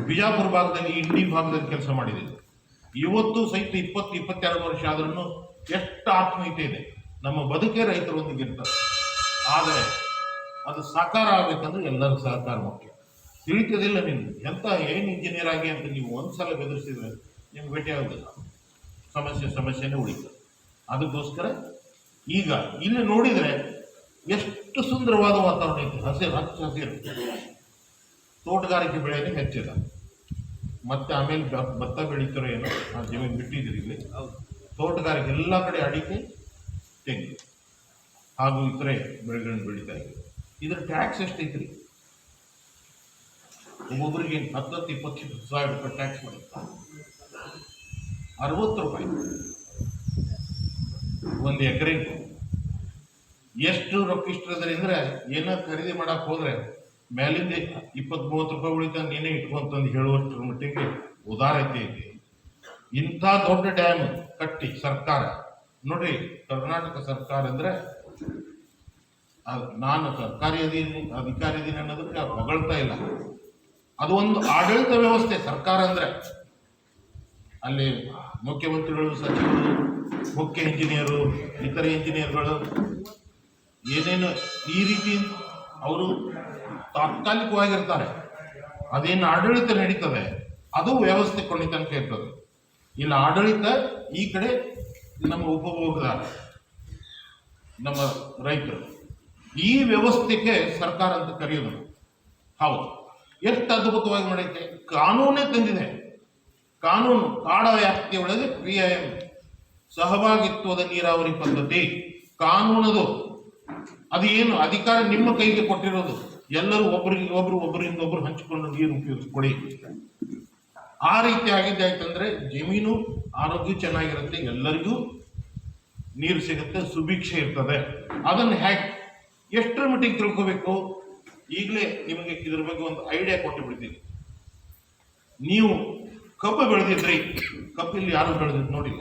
ಬಿಜಾಪುರ ಭಾಗದಲ್ಲಿ, ಇಂಡಿ ಭಾಗದಲ್ಲಿ ಕೆಲಸ ಮಾಡಿದ್ದೀನಿ. ಇವತ್ತು ಸಹಿತ ಇಪ್ಪತ್ತು, ಇಪ್ಪತ್ತೆರಡು ವರ್ಷ ಆದ್ರೂ ಎಷ್ಟು ಆತ್ಮೀಯತೆ ಇದೆ. ನಮ್ಮ ಬದುಕೇ ರೈತರೊಂದಿಗೆ ಇರ್ತಾರೆ ಆದರೆ ಅದು ಸಾಕಾರ ಆಗಬೇಕಂದ್ರೆ ಎಲ್ಲರೂ ಸಹಕಾರ ಮುಖ್ಯ. ತಿಳಿತದಿಲ್ಲ ನಿಮ್ಗೆ. ಎಂಥ ಏನು ಇಂಜಿನಿಯರ್ ಆಗಿ ಅಂತ ನೀವು ಒಂದ್ಸಲ ಬೆದರಿಸಿದ್ರೆ ನಿಮ್ಗೆ ಭೇಟಿ ಸಮಸ್ಯೆ, ಸಮಸ್ಯೆನೇ ಉಳಿತದೆ ಅದಕ್ಕೋಸ್ಕರ ಈಗ ಇಲ್ಲಿ ನೋಡಿದ್ರೆ ಎಷ್ಟು ಸುಂದರವಾದ ವಾತಾವರಣ ಇತ್ತು. ಹಸಿರು ಹಚ್ಚ ಹಸಿರು ತೋಟಗಾರಿಕೆ ಬೆಳೆನೇ ಹೆಚ್ಚಿದ. ಮತ್ತೆ ಆಮೇಲೆ ಭತ್ತ ಬೆಳೀತಾರೋ ಏನೋ ಆ ಜಮೀನು ಬಿಟ್ಟಿದ್ದೀರಿ ಇಲ್ಲಿ. ತೋಟಗಾರಿಕೆ ಎಲ್ಲ ಕಡೆ ಅಡಿಕೆ ತೆಂಗು ಹಾಗೂ ಇತರೆ ಬೆಳೆಗಳನ್ನು ಬೆಳೀತಾ ಇದೆ. ಇದ್ರ ಟ್ಯಾಕ್ಸ್ ಎಷ್ಟೈತ್ರಿ? ಒಬ್ಬೊಬ್ಬರಿಗೆ ಹತ್ತತ್ತು ಇಪ್ಪತ್ತು ಸಾವಿರ ರೂಪಾಯಿ ಟ್ಯಾಕ್ಸ್ ಬರುತ್ತೆ ಅರವತ್ತು ರೂಪಾಯಿ. ಒಂದು ಎಕರೆಗೆ ಎಷ್ಟು ರೊಕ್ಕ ಇಷ್ಟ ಅಂದ್ರೆ ಏನೋ ಖರೀದಿ ಮಾಡಕ್ ಹೋದ್ರೆ ಮೇಲಿಂದ ಇಪ್ಪತ್ತ್ ಮೂವತ್ತು ರೂಪಾಯಿ ಉಳಿತ ನೀನೇ ಇಟ್ಕೊಂತಂದು ಹೇಳುವಷ್ಟರ ಮಟ್ಟಿಗೆ ಉದಾರತೆ ಐತಿ ಇಂಥ ದೊಡ್ಡ ಡ್ಯಾಮ್ ಕಟ್ಟಿ ಸರ್ಕಾರ. ನೋಡ್ರಿ, ಕರ್ನಾಟಕ ಸರ್ಕಾರ ಅಂದ್ರೆ ಅದ್ ನಾನು ಸರ್ಕಾರಿ ಅಧೀನ ಅಧಿಕಾರಿ ಅಧೀನ ಅನ್ನೋದಕ್ಕೆ ಹೊಗಳ್ತಾ ಇಲ್ಲ. ಅದು ಒಂದು ಆಡಳಿತ ವ್ಯವಸ್ಥೆ ಸರ್ಕಾರ ಅಂದ್ರೆ. ಅಲ್ಲಿ ಮುಖ್ಯಮಂತ್ರಿಗಳು, ಸಚಿವರು, ಮುಖ್ಯ ಇಂಜಿನಿಯರು ಇತರ ಇಂಜಿನಿಯರ್ಗಳು ಏನೇನು ಈ ರೀತಿ ಅವರು ತಾತ್ಕಾಲಿಕವಾಗಿರ್ತಾರೆ, ಅದೇನು ಆಡಳಿತ ನಡೀತದೆ, ಅದು ವ್ಯವಸ್ಥೆ ಕೊಂಡಿ ತನಕ ಇರ್ತದೆ ಇಲ್ಲ ಆಡಳಿತ ಈ ಕಡೆ ನಮ್ಮ ಉಪಭೋಗದಾರ, ನಮ್ಮ ರೈತರು. ಈ ವ್ಯವಸ್ಥೆಗೆ ಸರ್ಕಾರ ಅಂತ ಕರೆಯೋದು. ಹೌದು. ಎಷ್ಟು ಅದ್ಭುತವಾಗಿ ಮಾಡೈತೆ ಕಾನೂನೇ ತಂದಿದೆ. ಕಾನೂನು ಕಾಡ ವ್ಯಾಪ್ತಿಯೊಳಗೆ ಕ್ರಿಯೆ ಸಹಭಾಗಿತ್ವದ ನೀರಾವರಿ ಪದ್ಧತಿ, ಕಾನೂನದು. ಅದು ಏನು ಅಧಿಕಾರ ನಿಮ್ಮ ಕೈಗೆ ಕೊಟ್ಟಿರೋದು. ಎಲ್ಲರೂ ಒಬ್ಬರಿಗೆ ಒಬ್ರು ಒಬ್ಬರಿಂದ ಒಬ್ರು ಹಂಚಿಕೊಂಡು ನೀರು ಉಪಯೋಗಿಸ್ಕೊಳ್ಳಿ. ಆ ರೀತಿ ಆಗಿದ್ದಾಯ್ತಂದ್ರೆ ಜಮೀನು ಆರೋಗ್ಯ ಚೆನ್ನಾಗಿರುತ್ತೆ ಎಲ್ಲರಿಗೂ ನೀರು ಸಿಗುತ್ತೆ ಸುಭಿಕ್ಷೆ ಇರ್ತದೆ. ಅದನ್ನು ಹೇಗೆ ಎಷ್ಟರ ಮಟ್ಟಿಗೆ ತಿಳ್ಕೋಬೇಕು? ಈಗಲೇ ನಿಮಗೆ ಇದ್ರ ಬಗ್ಗೆ ಒಂದು ಐಡಿಯಾ ಕೊಟ್ಟು ಬಿಡ್ತೀನಿ. ನೀವು ಕಬ್ಬು ಬೆಳೆದಿದ್ರಿ ಕಬ್ಬು ಇಲ್ಲಿ ಯಾರು ಬೆಳೆದಿದ್ದು ನೋಡಿಲ್ಲ.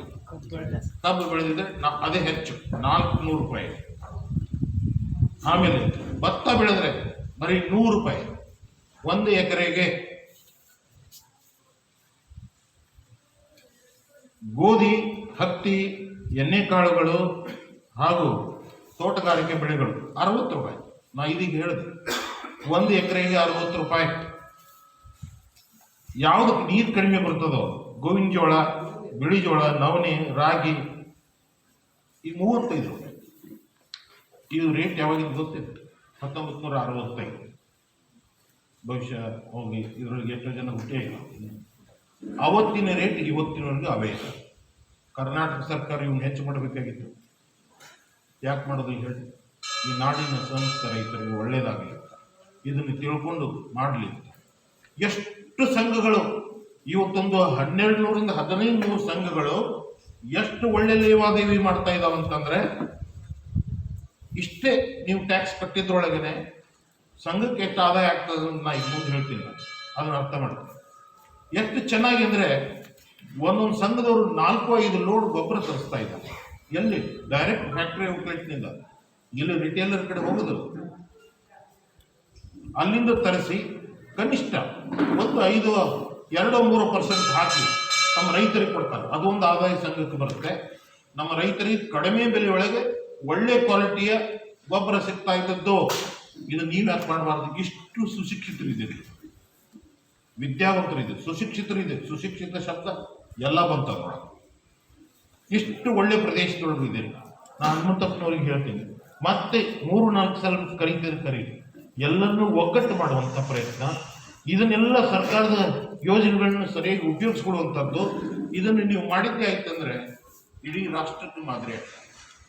ಕಬ್ಬು ಬೆಳೆದಿದ್ರೆ ಅದೇ ಹೆಚ್ಚು ನಾಲ್ಕು ನೂರು ರೂಪಾಯಿ. ಆಮೇಲೆ ಭತ್ತ ಬೆಳೆದ್ರೆ ಬರೀ ನೂರು ರೂಪಾಯಿ. ಒಂದು ಎಕರೆಗೆ ಗೋಧಿ, ಹತ್ತಿ ಎಣ್ಣೆಕಾಳುಗಳು ಹಾಗೂ ತೋಟಗಾರಿಕೆ ಬೆಳೆಗಳು ಅರವತ್ತು ರೂಪಾಯಿ. ನಾ ಇದೀಗ ಹೇಳಿದೆ. ಒಂದು ಎಕರೆಗೆ ಅರವತ್ತು ರೂಪಾಯಿ. ಯಾವುದು ನೀರು ಕಡಿಮೆ ಬರ್ತದೋ? ಗೋವಿನ ಜೋಳ, ಬಿಳಿ ಜೋಳ, ನವಣೆ, ರಾಗಿ, ಈ ಮೂವತ್ತೈದು ರೂಪಾಯಿ. ಇದು ರೇಟ್ ಯಾವಾಗಿಂದ ಗೊತ್ತಿತ್ತು? ಹತ್ತೊಂಬತ್ತು ನೂರ ಅರವತ್ತೈದು ಬಹುಶಃ ಹೋಗಿ ಇದರೊಳಗೆ ಎಷ್ಟೋ ಜನ ಹುಟ್ಟೇ ಇಲ್ಲ. ಅವತ್ತಿನ ರೇಟ್ ಇವತ್ತಿನವರೆಗೂ ಅವೇ ಕರ್ನಾಟಕ ಸರ್ಕಾರ ಇವನ್ನ ಹೆಚ್ಚು ಮಾಡಬೇಕಾಗಿತ್ತು. ಯಾಕೆ ಮಾಡೋದು ಹೇಳಿ? ಈ ನಾಡಿನ ಸಂಸ್ಥ ರೈತರಿಗೆ ಒಳ್ಳೇದಾಗಲಿ. ಇದನ್ನು ತಿಳ್ಕೊಂಡು ಮಾಡಲಿ ಎಷ್ಟು ಸಂಘಗಳು, ಇವತ್ತೊಂದು ಹನ್ನೆರಡು ನೂರಿಂದ ಹದಿನೈದು ನೂರು ಸಂಘಗಳು ಎಷ್ಟು ಒಳ್ಳೆ ಲೇವಾದೇವಿ ಮಾಡ್ತಾ ಇದಾವಂತಂದ್ರೆ ಇಷ್ಟೇ ನೀವು ಟ್ಯಾಕ್ಸ್ ಕಟ್ಟಿದ್ರೊಳಗೇನೆ ಸಂಘಕ್ಕೆ ಎಷ್ಟು ಆದಾಯ ಆಗ್ತದೆ ಅಂತ ನಾ ಈಗ ಹೇಳ್ತೀನಿ. ನಾನು. ಅದನ್ನ ಅರ್ಥ ಮಾಡ್ತೀನಿ ಎಷ್ಟು ಚೆನ್ನಾಗಿ ಅಂದ್ರೆ ಒಂದೊಂದು ಸಂಘದವರು ನಾಲ್ಕು, ಐದು ಲೋಡ್ ಗೊಬ್ಬರ ತರಿಸ್ತಾ ಇದ್ದಾರೆ. ಎಲ್ಲಿ? ಡೈರೆಕ್ಟ್ ಫ್ಯಾಕ್ಟರಿ ಔಟ್ಲೆಟ್ನಿಂದ ಇಲ್ಲಿ ರಿಟೇಲರ್ ಕಡೆ ಹೋಗೋದು. ಅಲ್ಲಿಂದ ತರಿಸಿ ಕನಿಷ್ಠ ಒಂದು ಐದು, ಎರಡು, ಮೂರು ಪರ್ಸೆಂಟ್ ಹಾಕಿ ನಮ್ಮ ರೈತರಿಗೆ ಕೊಡ್ತಾರೆ. ಅದು ಒಂದು ಆದಾಯ ಸಂಘಕ್ಕೆ ಬರುತ್ತೆ. ನಮ್ಮ ರೈತರಿಗೆ ಕಡಿಮೆ ಬೆಲೆಯೊಳಗೆ ಒಳ್ಳೆ ಕ್ವಾಲಿಟಿಯ ಗೊಬ್ಬರ ಸಿಗ್ತಾ ಇದ್ದದ್ದು, ಇದು ನೀವು ಯಾಕೆ ಮಾಡಬಾರ್ದು ಇಷ್ಟು ಸುಶಿಕ್ಷಿತರಿದ್ದೀರಿ ವಿದ್ಯಾವಂತರಿದೆ. ಸುಶಿಕ್ಷಿತರಿದೆ. ಸುಶಿಕ್ಷಿತ ಶಬ್ದ ಎಲ್ಲ ಬಂತದ ಇಷ್ಟು ಒಳ್ಳೆ ಪ್ರದೇಶದೊಳಗೂ ಇದೆ ನಾನು ಹನುಮಂತಪ್ಪನವ್ರಿಗೆ ಹೇಳ್ತೀನಿ. ಮತ್ತೆ ಮೂರು, ನಾಲ್ಕು ಸಲ ಕರೀತೀರಿ ಕರಿ. ಎಲ್ಲರನ್ನೂ ಒಗ್ಗಟ್ಟು ಮಾಡುವಂಥ ಪ್ರಯತ್ನ. ಇದನ್ನೆಲ್ಲ ಸರ್ಕಾರದ ಯೋಜನೆಗಳನ್ನು ಸರಿಯಾಗಿ ಉಪಯೋಗಿಸ್ಕೊಡುವಂಥದ್ದು ಇದನ್ನು ನೀವು ಮಾಡಿದ್ದೆ ಆಯ್ತಂದ್ರೆ ಇಡೀ ರಾಷ್ಟ್ರಕ್ಕೆ ಮಾದರಿ ಆಗ್ತದೆ.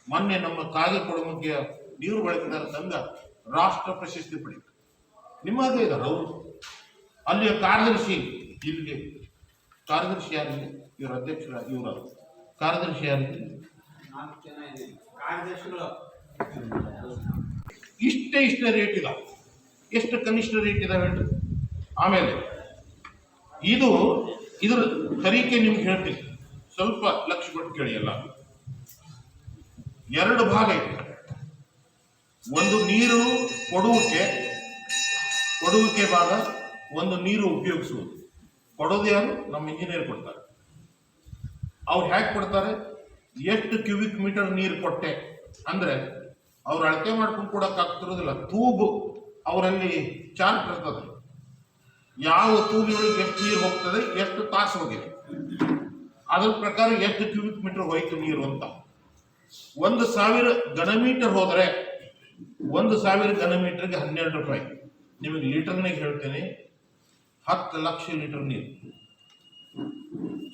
ಮೊನ್ನೆ ನಮ್ಮ ಕಾಗೆ ಕೊಡುಮುಖಿಯ ನೀರು ಬಳಕೆದಾರ ಸಂಘ ರಾಷ್ಟ್ರ ಪ್ರಶಸ್ತಿ ಪಡೆಯಿತು. ನಿಮ್ಮದೇ ಇದ್ದಾರೆ ಅವರು ಅಲ್ಲಿಯ ಕಾರ್ಯದರ್ಶಿ ಇಲ್ಲಿಗೆ. ಕಾರ್ಯದರ್ಶಿ ಯಾರಿಗೆ ಇವರ ಅಧ್ಯಕ್ಷರ ಇವರ. ಕಾರ್ಯದರ್ಶಿ ಕಾರ್ಯದರ್ಶಿಗಳು. ಇಷ್ಟೇ ಇಷ್ಟೇ ರೇಟ್ ಇದಾವೆ. ಎಷ್ಟು ಕನಿಷ್ಠ ರೇಟ್ ಇದಾವೆ ಹೇಳ್ರಿ? ಆಮೇಲೆ ಇದು ಇದರ ತರೀಕೆ ನಿಮ್ಗೆ ಹೇಳ್ತೀನಿ. ಸ್ವಲ್ಪ ಲಕ್ಷ ಕೊಟ್ಟು ಕೇಳಿ ಎಲ್ಲ ಎರಡು ಭಾಗ ಇದೆ ಒಂದು ನೀರು ಕೊಡುವಿಕೆ ಕೊಡುವಿಕೆ ಭಾಗ ಒಂದು ನೀರು ಉಪಯೋಗಿಸುವುದು. ಕೊಡೋದು ಯಾರು? ನಮ್ಮ ಇಂಜಿನಿಯರ್ ಕೊಡ್ತಾರೆ. ಅವ್ರು ಹೇಗೆ ಕೊಡ್ತಾರೆ, ಎಷ್ಟು ಕ್ಯೂಬಿಕ್ ಮೀಟರ್ ನೀರು ಕೊಟ್ಟೆ ಅಂದ್ರೆ ಅವ್ರು ಅಳತೆ ಮಾಡ್ಕೊಂಡು ಕೊಡೋಕ್ಕಾಗ್ತಿರೋದಿಲ್ಲ ತೂಬು ಅವರಲ್ಲಿ ಚಾರ್ಟ್ ಇರ್ತದೆ. ಯಾವ ತೂಬಿನೊಳಗೆ ಎಷ್ಟು ನೀರು ಹೋಗ್ತದೆ, ಎಷ್ಟು ತಾಸು ಹೋಗಿದೆ. ಅದ್ರ ಪ್ರಕಾರ ಎಷ್ಟು ಕ್ಯೂಬಿಕ್ ಮೀಟರ್ ಹೋಯ್ತು ನೀರು ಅಂತ. ಒಂದು ಸಾವಿರ ಘನಮೀಟರ್ ಹೋದರೆ, ಒಂದು ಸಾವಿರ ಘನಮೀಟರ್ಗೆ ಹನ್ನೆರಡು ರೂಪಾಯಿ. ನಿಮಗೆ ಲೀಟರ್ನಾಗ ಹೇಳ್ತೇನೆ, ಹತ್ತು ಲಕ್ಷ ಲೀಟರ್ ನೀರು.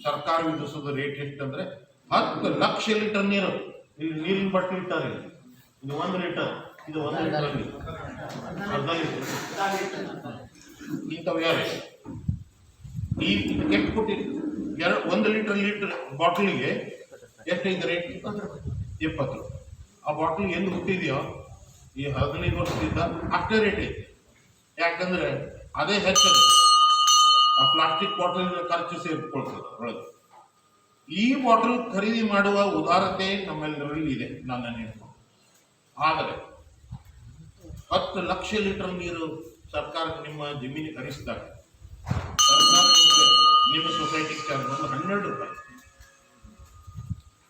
ಸರ್ಕಾರ ವಿಧಿಸೋದು ರೇಟ್ ಎಷ್ಟಂದ್ರೆ, ಹತ್ತು ಲಕ್ಷ ಲೀಟರ್ ನೀರು. ಇಲ್ಲಿ ನೀರಿನ ಬಟ್ಟೆ ಇಟ್ಟಾರೆ. ಇದು ಒಂದು ಲೀಟರ್, ಇದು ಒಂದು ಲೀಟರ್ ನೀರು ಇಂಥವು ಯಾರು? ಈ ಕೆಟ್ಟು ಕೊಟ್ಟಿರಿ ಎರಡು, ಒಂದು ಲೀಟರ್ ಲೀಟರ್ ಬಾಟಲಿಗೆ ಎಷ್ಟೈದು ರೇಟ್? ಇಪ್ಪತ್ತು ರೂಪಾಯಿ ಆ ಬಾಟಲ್ ಎಲ್ಲಿ ಹುಟ್ಟಿದೆಯೋ ಈ ಹದಿನೈದು ವರ್ಷದಿಂದ ಅಷ್ಟೇ ರೇಟ್ ಐತೆ. ಯಾಕಂದ್ರೆ ಅದೇ ಹೆಚ್ಚದು ಆ ಪ್ಲಾಸ್ಟಿಕ್ ಬಾಟಲ್ ಖರ್ಚು ಸೇರಿಕೊಳ್ತದೆ ಒಳಗೆ. ಈ ಬಾಟಲ್ ಖರೀದಿ ಮಾಡುವ ಉದಾರತೆ ನಮ್ಮೆಲ್ಲರಲ್ಲಿ ಇದೆ, ನನ್ನ ನೆನಪು ಆದರೆ ಹತ್ತು ಲಕ್ಷ ಲೀಟರ್ ನೀರು ಸರ್ಕಾರ ನಿಮ್ಮ ಜಮೀನಿಗೆ ಹರಿಸಿದಾಗ, ಸರ್ಕಾರ ನಿಮ್ಮ ಸೊಸೈಟಿ ಚಾರ್ಜ್ ಬಂದು ಹನ್ನೆರಡು ರೂಪಾಯಿ.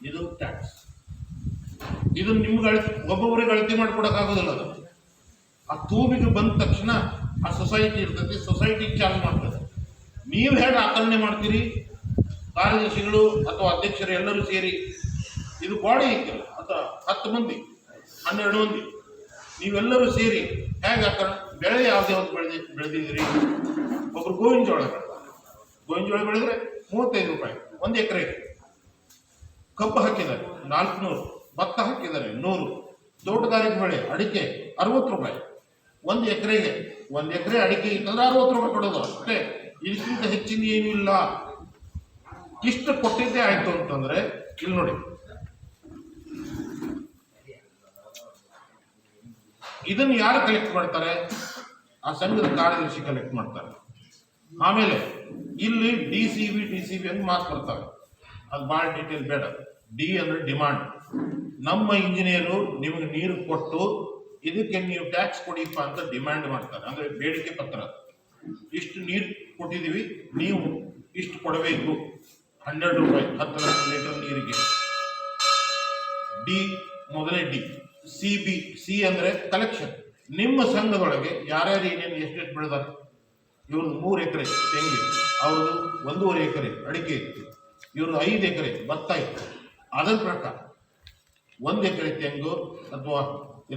ಇದು ಟ್ಯಾಕ್ಸ್ ಇದು ನಿಮ್ಗೆ ಅಳತಿ ಒಬ್ಬೊಬ್ಬರಿಗೆ ಅಳತಿ ಮಾಡ್ಕೊಡಕ್ಕಾಗೋದಿಲ್ಲ ಅದು. ಆ ತೂಬಿಗೆ ಬಂದ ತಕ್ಷಣ ಆ ಸೊಸೈಟಿ ಇರ್ತೈತಿ ಸೊಸೈಟಿ ಚಾರ್ಜ್ ಮಾಡ್ತದೆ. ನೀವು ಹೇಗೆ ಆಚರಣೆ ಮಾಡ್ತೀರಿ? ಕಾರ್ಯದರ್ಶಿಗಳು ಅಥವಾ ಅಧ್ಯಕ್ಷರು ಎಲ್ಲರೂ ಸೇರಿ ಇದು ಬಾಡಿ ಐತಿಲ್ಲ ಅಥವಾ ಹತ್ತು ಮಂದಿ, ಹನ್ನೆರಡು ಮಂದಿ, ನೀವೆಲ್ಲರೂ ಸೇರಿ ಹೇಗೆ ಆಚರಣೆ, ಬೆಳೆ ಯಾವ್ದು ಯಾವ್ದು ಬೆಳೆದಿ, ಬೆಳೆದಿದ್ದೀರಿ? ಒಬ್ಬರು ಗೋವಿನ ಜೋಳ ಗೋವಿನ ಜೋಳ ಬೆಳೆದ್ರೆ ಮೂವತ್ತೈದು ರೂಪಾಯಿ, ಒಂದು ಎಕರೆಗೆ ಕಬ್ಬು ಹಾಕಿದ್ದಾರೆ, ನಾಲ್ಕುನೂರು. ಭತ್ತ ಹಾಕಿದ್ದಾರೆ, ನೂರು. ತೋಟಗಾರಿಕೆ ಬೆಳೆ ಅಡಿಕೆ ಅರವತ್ತು ರೂಪಾಯಿ. ಒಂದು ಎಕರೆಗೆ, ಒಂದು ಎಕರೆ ಅಡಿಕೆ ಇತ್ತಂದ್ರೆ ಅರವತ್ತು ರೂಪಾಯಿ ಕೊಡೋದು. ಅಷ್ಟೇ ಇದಕ್ಕಿಂತ ಹೆಚ್ಚಿನ ಏನೂ ಇಲ್ಲ. ಇಷ್ಟು ಕೊಟ್ಟಿದ್ದೇ ಆಯ್ತು ಅಂತಂದ್ರೆ, ಇಲ್ಲಿ ನೋಡಿ. ಇದನ್ನು ಯಾರು ಕಲೆಕ್ಟ್ ಮಾಡ್ತಾರೆ? ಆ ಸಂಘದ ಕಾರ್ಯದರ್ಶಿ ಕಲೆಕ್ಟ್ ಮಾಡ್ತಾರೆ. ಆಮೇಲೆ, ಇಲ್ಲಿ D C B D C B ಅಂತ ಮಾತು ಬರ್ತಾರೆ ಅದು ಭಾಳ ಡೀಟೇಲ್ ಬೇಡ. ಡಿ ಅಂದ್ರೆ ಡಿಮಾಂಡ್ ನಮ್ಮ ಇಂಜಿನಿಯರು ನಿಮಗೆ ನೀರು ಕೊಟ್ಟು ಇದಕ್ಕೆ ನೀವು ಟ್ಯಾಕ್ಸ್ ಕೊಡಿಪ್ಪ ಅಂತ ಡಿಮ್ಯಾಂಡ್ ಮಾಡ್ತಾರೆ. ಅಂದ್ರೆ ಬೇಡಿಕೆ ಪತ್ರ. ಇಷ್ಟು ನೀರು ಕೊಟ್ಟಿದ್ದೀವಿ, ನೀವು ಇಷ್ಟು ಕೊಡಬೇಕು. ಹನ್ನೆರಡು ರೂಪಾಯಿ, ಹತ್ತು ಲಕ್ಷ ಲೀಟರ್ ನೀರಿಗೆ. ಡಿ ಮೊದಲೇ ಡಿ ಸಿ ಬಿ ಸಿ ಅಂದ್ರೆ ಕಲೆಕ್ಷನ್ ನಿಮ್ಮ ಸಂಘದೊಳಗೆ ಯಾರ್ಯಾರು ಏನೇನು ಎಷ್ಟೆಷ್ಟು ಬೆಳೆದಾರೆ? ಇವ್ರದ್ದು ಮೂರು ಎಕರೆ ತೆಂಗಿ ಅವರು ಒಂದೂವರೆ ಎಕರೆ ಅಡಿಕೆ ಇತ್ತು. ಇವ್ರದ್ದು ಐದು ಎಕರೆ ಭತ್ತ ಇತ್ತು. ಅದರ ಪ್ರಕಾರ ಒಂದು ಎಕರೆ ತೆಂಗು ಅಥವಾ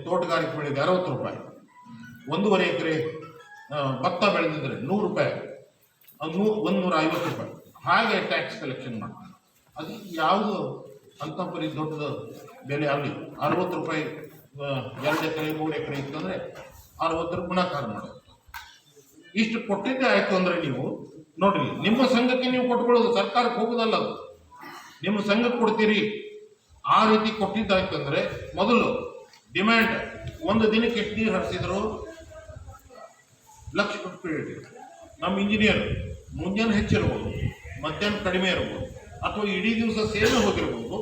ತೋಟಗಾರಿಕೆ ಬೆಳೆದ ಅರವತ್ತು ರೂಪಾಯಿ. ಒಂದೂವರೆ ಎಕರೆ ಭತ್ತ ಬೆಳೆದಿದ್ದರೆ ನೂರು ರೂಪಾಯಿ ನೂ ಒಂದೂರ ಐವತ್ತು ರೂಪಾಯಿ. ಹಾಗೆ ಟ್ಯಾಕ್ಸ್ ಕಲೆಕ್ಷನ್ ಮಾಡ್ತಾರೆ. ಅದು ಯಾವುದು ಅಂತ ಪರಿ ದೊಡ್ಡದು ಬೆಲೆ ಆಗಲಿ. ಅರವತ್ತು ರೂಪಾಯಿ ಎರಡು ಎಕರೆ, ಮೂರು ಎಕರೆ ಇತ್ತಂದರೆ ಅರವತ್ತರ ಗುಣಾಕಾರ ಮಾಡೋದು ಇಷ್ಟು ಕೊಟ್ಟಿದ್ದೇ ಆಯಿತು ಅಂದರೆ ನೀವು, ನೋಡ್ರಿ, ನಿಮ್ಮ ಸಂಘಕ್ಕೆ ನೀವು ಕೊಟ್ಕೊಳ್ಳೋದು ಸರ್ಕಾರಕ್ಕೆ ಹೋಗೋದಲ್ಲ ಅದು. ನಿಮ್ಮ ಸಂಘಕ್ಕೆ ಕೊಡ್ತೀರಿ ಆ ರೀತಿ ಕೊಟ್ಟಿದ್ದಾಯ್ತು ಅಂದ್ರೆ ಮೊದಲು ಡಿಮ್ಯಾಂಡ್ ಒಂದು ದಿನಕ್ಕೆ ಎಷ್ಟು ನೀರು ಹರಿಸಿದ್ರು? ಲಕ್ಷ ಕೊಟ್ಟು ನಮ್ಮ ಇಂಜಿನಿಯರ್ ಮುಂಜಾನೆ ಹೆಚ್ಚಿರ್ಬೋದು, ಮಧ್ಯಾಹ್ನ ಕಡಿಮೆ ಇರ್ಬೋದು, ಅಥವಾ ಇಡೀ ದಿವಸ ಸೇನೆ ಹೋಗಿರ್ಬೋದು,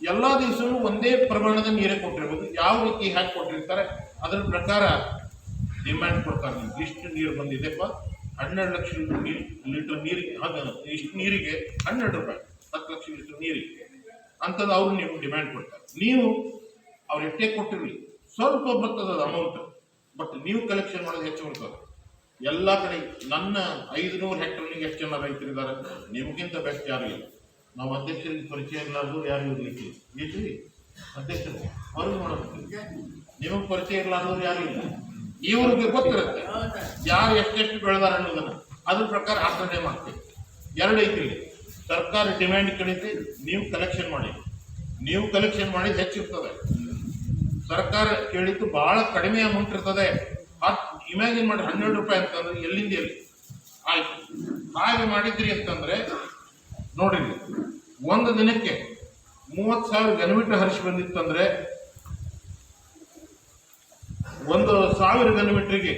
ಎಲ್ಲ ದಿವಸವೂ ಒಂದೇ ಪ್ರಮಾಣದ ನೀರೇ ಕೊಟ್ಟಿರ್ಬೋದು. ಯಾವ ರೀತಿ ಹ್ಯಾಕ್ ಕೊಟ್ಟಿರ್ತಾರೆ, ಅದರ ಪ್ರಕಾರ ಡಿಮ್ಯಾಂಡ್ ಕೊಡ್ತಾರೆ ನಿಮ್ಗೆ ಇಷ್ಟು ನೀರು ಬಂದಿದೆಪ್ಪ ಹನ್ನೆರಡು ಲಕ್ಷ ಲೀಟರ್ ನೀರು ಲೀಟರ್ ನೀರಿಗೆ ಇಷ್ಟು ನೀರಿಗೆ ಹನ್ನೆರಡು ರೂಪಾಯಿ, ಹತ್ತು ಲಕ್ಷ ಲೀಟರ್ ನೀರಿಗೆ. ಅಂಥದ್ದು ಅವರು ನೀವು ಡಿಮ್ಯಾಂಡ್ ಕೊಡ್ತಾರೆ. ನೀವು ಅವ್ರು ಎಷ್ಟೇ ಕೊಟ್ಟಿರಲಿ, ಸ್ವಲ್ಪ ಬರ್ತದ ಅಮೌಂಟ್ ಬಟ್ ನೀವು ಕಲೆಕ್ಷನ್ ಮಾಡೋದು ಹೆಚ್ಚು ಬರ್ತದೆ ಎಲ್ಲ ಕಡೆ ನನ್ನ ಐದು ನೂರು ಹೆಕ್ಟರ್ನಿಗೆ ಎಷ್ಟು ಜನ ರೈತರಿದ್ದಾರೆ? ನಿಮಗಿಂತ ಬೆಸ್ಟ್ ಯಾರು ಇಲ್ಲ. ನಾವು ಅಧ್ಯಕ್ಷರಿಗೆ ಪರಿಚಯ ಇರಲಾರ್ದು ಯಾರು ಇರ್ಲಿಕ್ಕೆ ಇರ್ಲಿ. ಅಧ್ಯಕ್ಷರು ಅವ್ರಿಗೆ ಮಾಡೋದು ನಿಮಗೆ ಪರಿಚಯ ಇರಲಾರ್ದವ್ರು ಯಾರು ಇಲ್ಲ. ಇವ್ರಿಗೆ ಗೊತ್ತಿರುತ್ತೆ. ಯಾರು ಎಷ್ಟೆಷ್ಟು ಬೆಳೆದಾರ ಅನ್ನೋದನ್ನ. ಅದ್ರ ಪ್ರಕಾರ ಆಚರಣೆ ಮಾಡ್ತೀವಿ. ಎರಡು ಐತಿ ಸರ್ಕಾರ ಡಿಮ್ಯಾಂಡ್ ಕಳಿಸಿ ನೀವು ಕಲೆಕ್ಷನ್ ಮಾಡಿ. ನೀವು ಕಲೆಕ್ಷನ್ ಮಾಡಿದ್ದು ಹೆಚ್ಚಿರ್ತದೆ. ಸರ್ಕಾರ ಕೇಳಿದ್ದು ಬಹಳ ಕಡಿಮೆ ಅಮೌಂಟ್ ಇರ್ತದೆ. ಇಮ್ಯಾಜಿನ್ ಮಾಡಿ ಹನ್ನೆರಡು ರೂಪಾಯಿ ಅಂತಂದ್ರೆ ಎಲ್ಲಿಂದ ಎಲ್ಲಿ? ಆಯ್ತು. ಹಾಗೆ ಮಾಡಿದ್ರಿ ಅಂತಂದ್ರೆ ನೋಡಿ ಒಂದು ದಿನಕ್ಕೆ ಮೂವತ್ತು ಸಾವಿರ ಘನಮೀಟರ್ ಹರಿಸಿ ಬಂದಿತ್ತಂದ್ರೆ, ಒಂದು ಸಾವಿರ ಘನಮೀಟರ್ಗೆ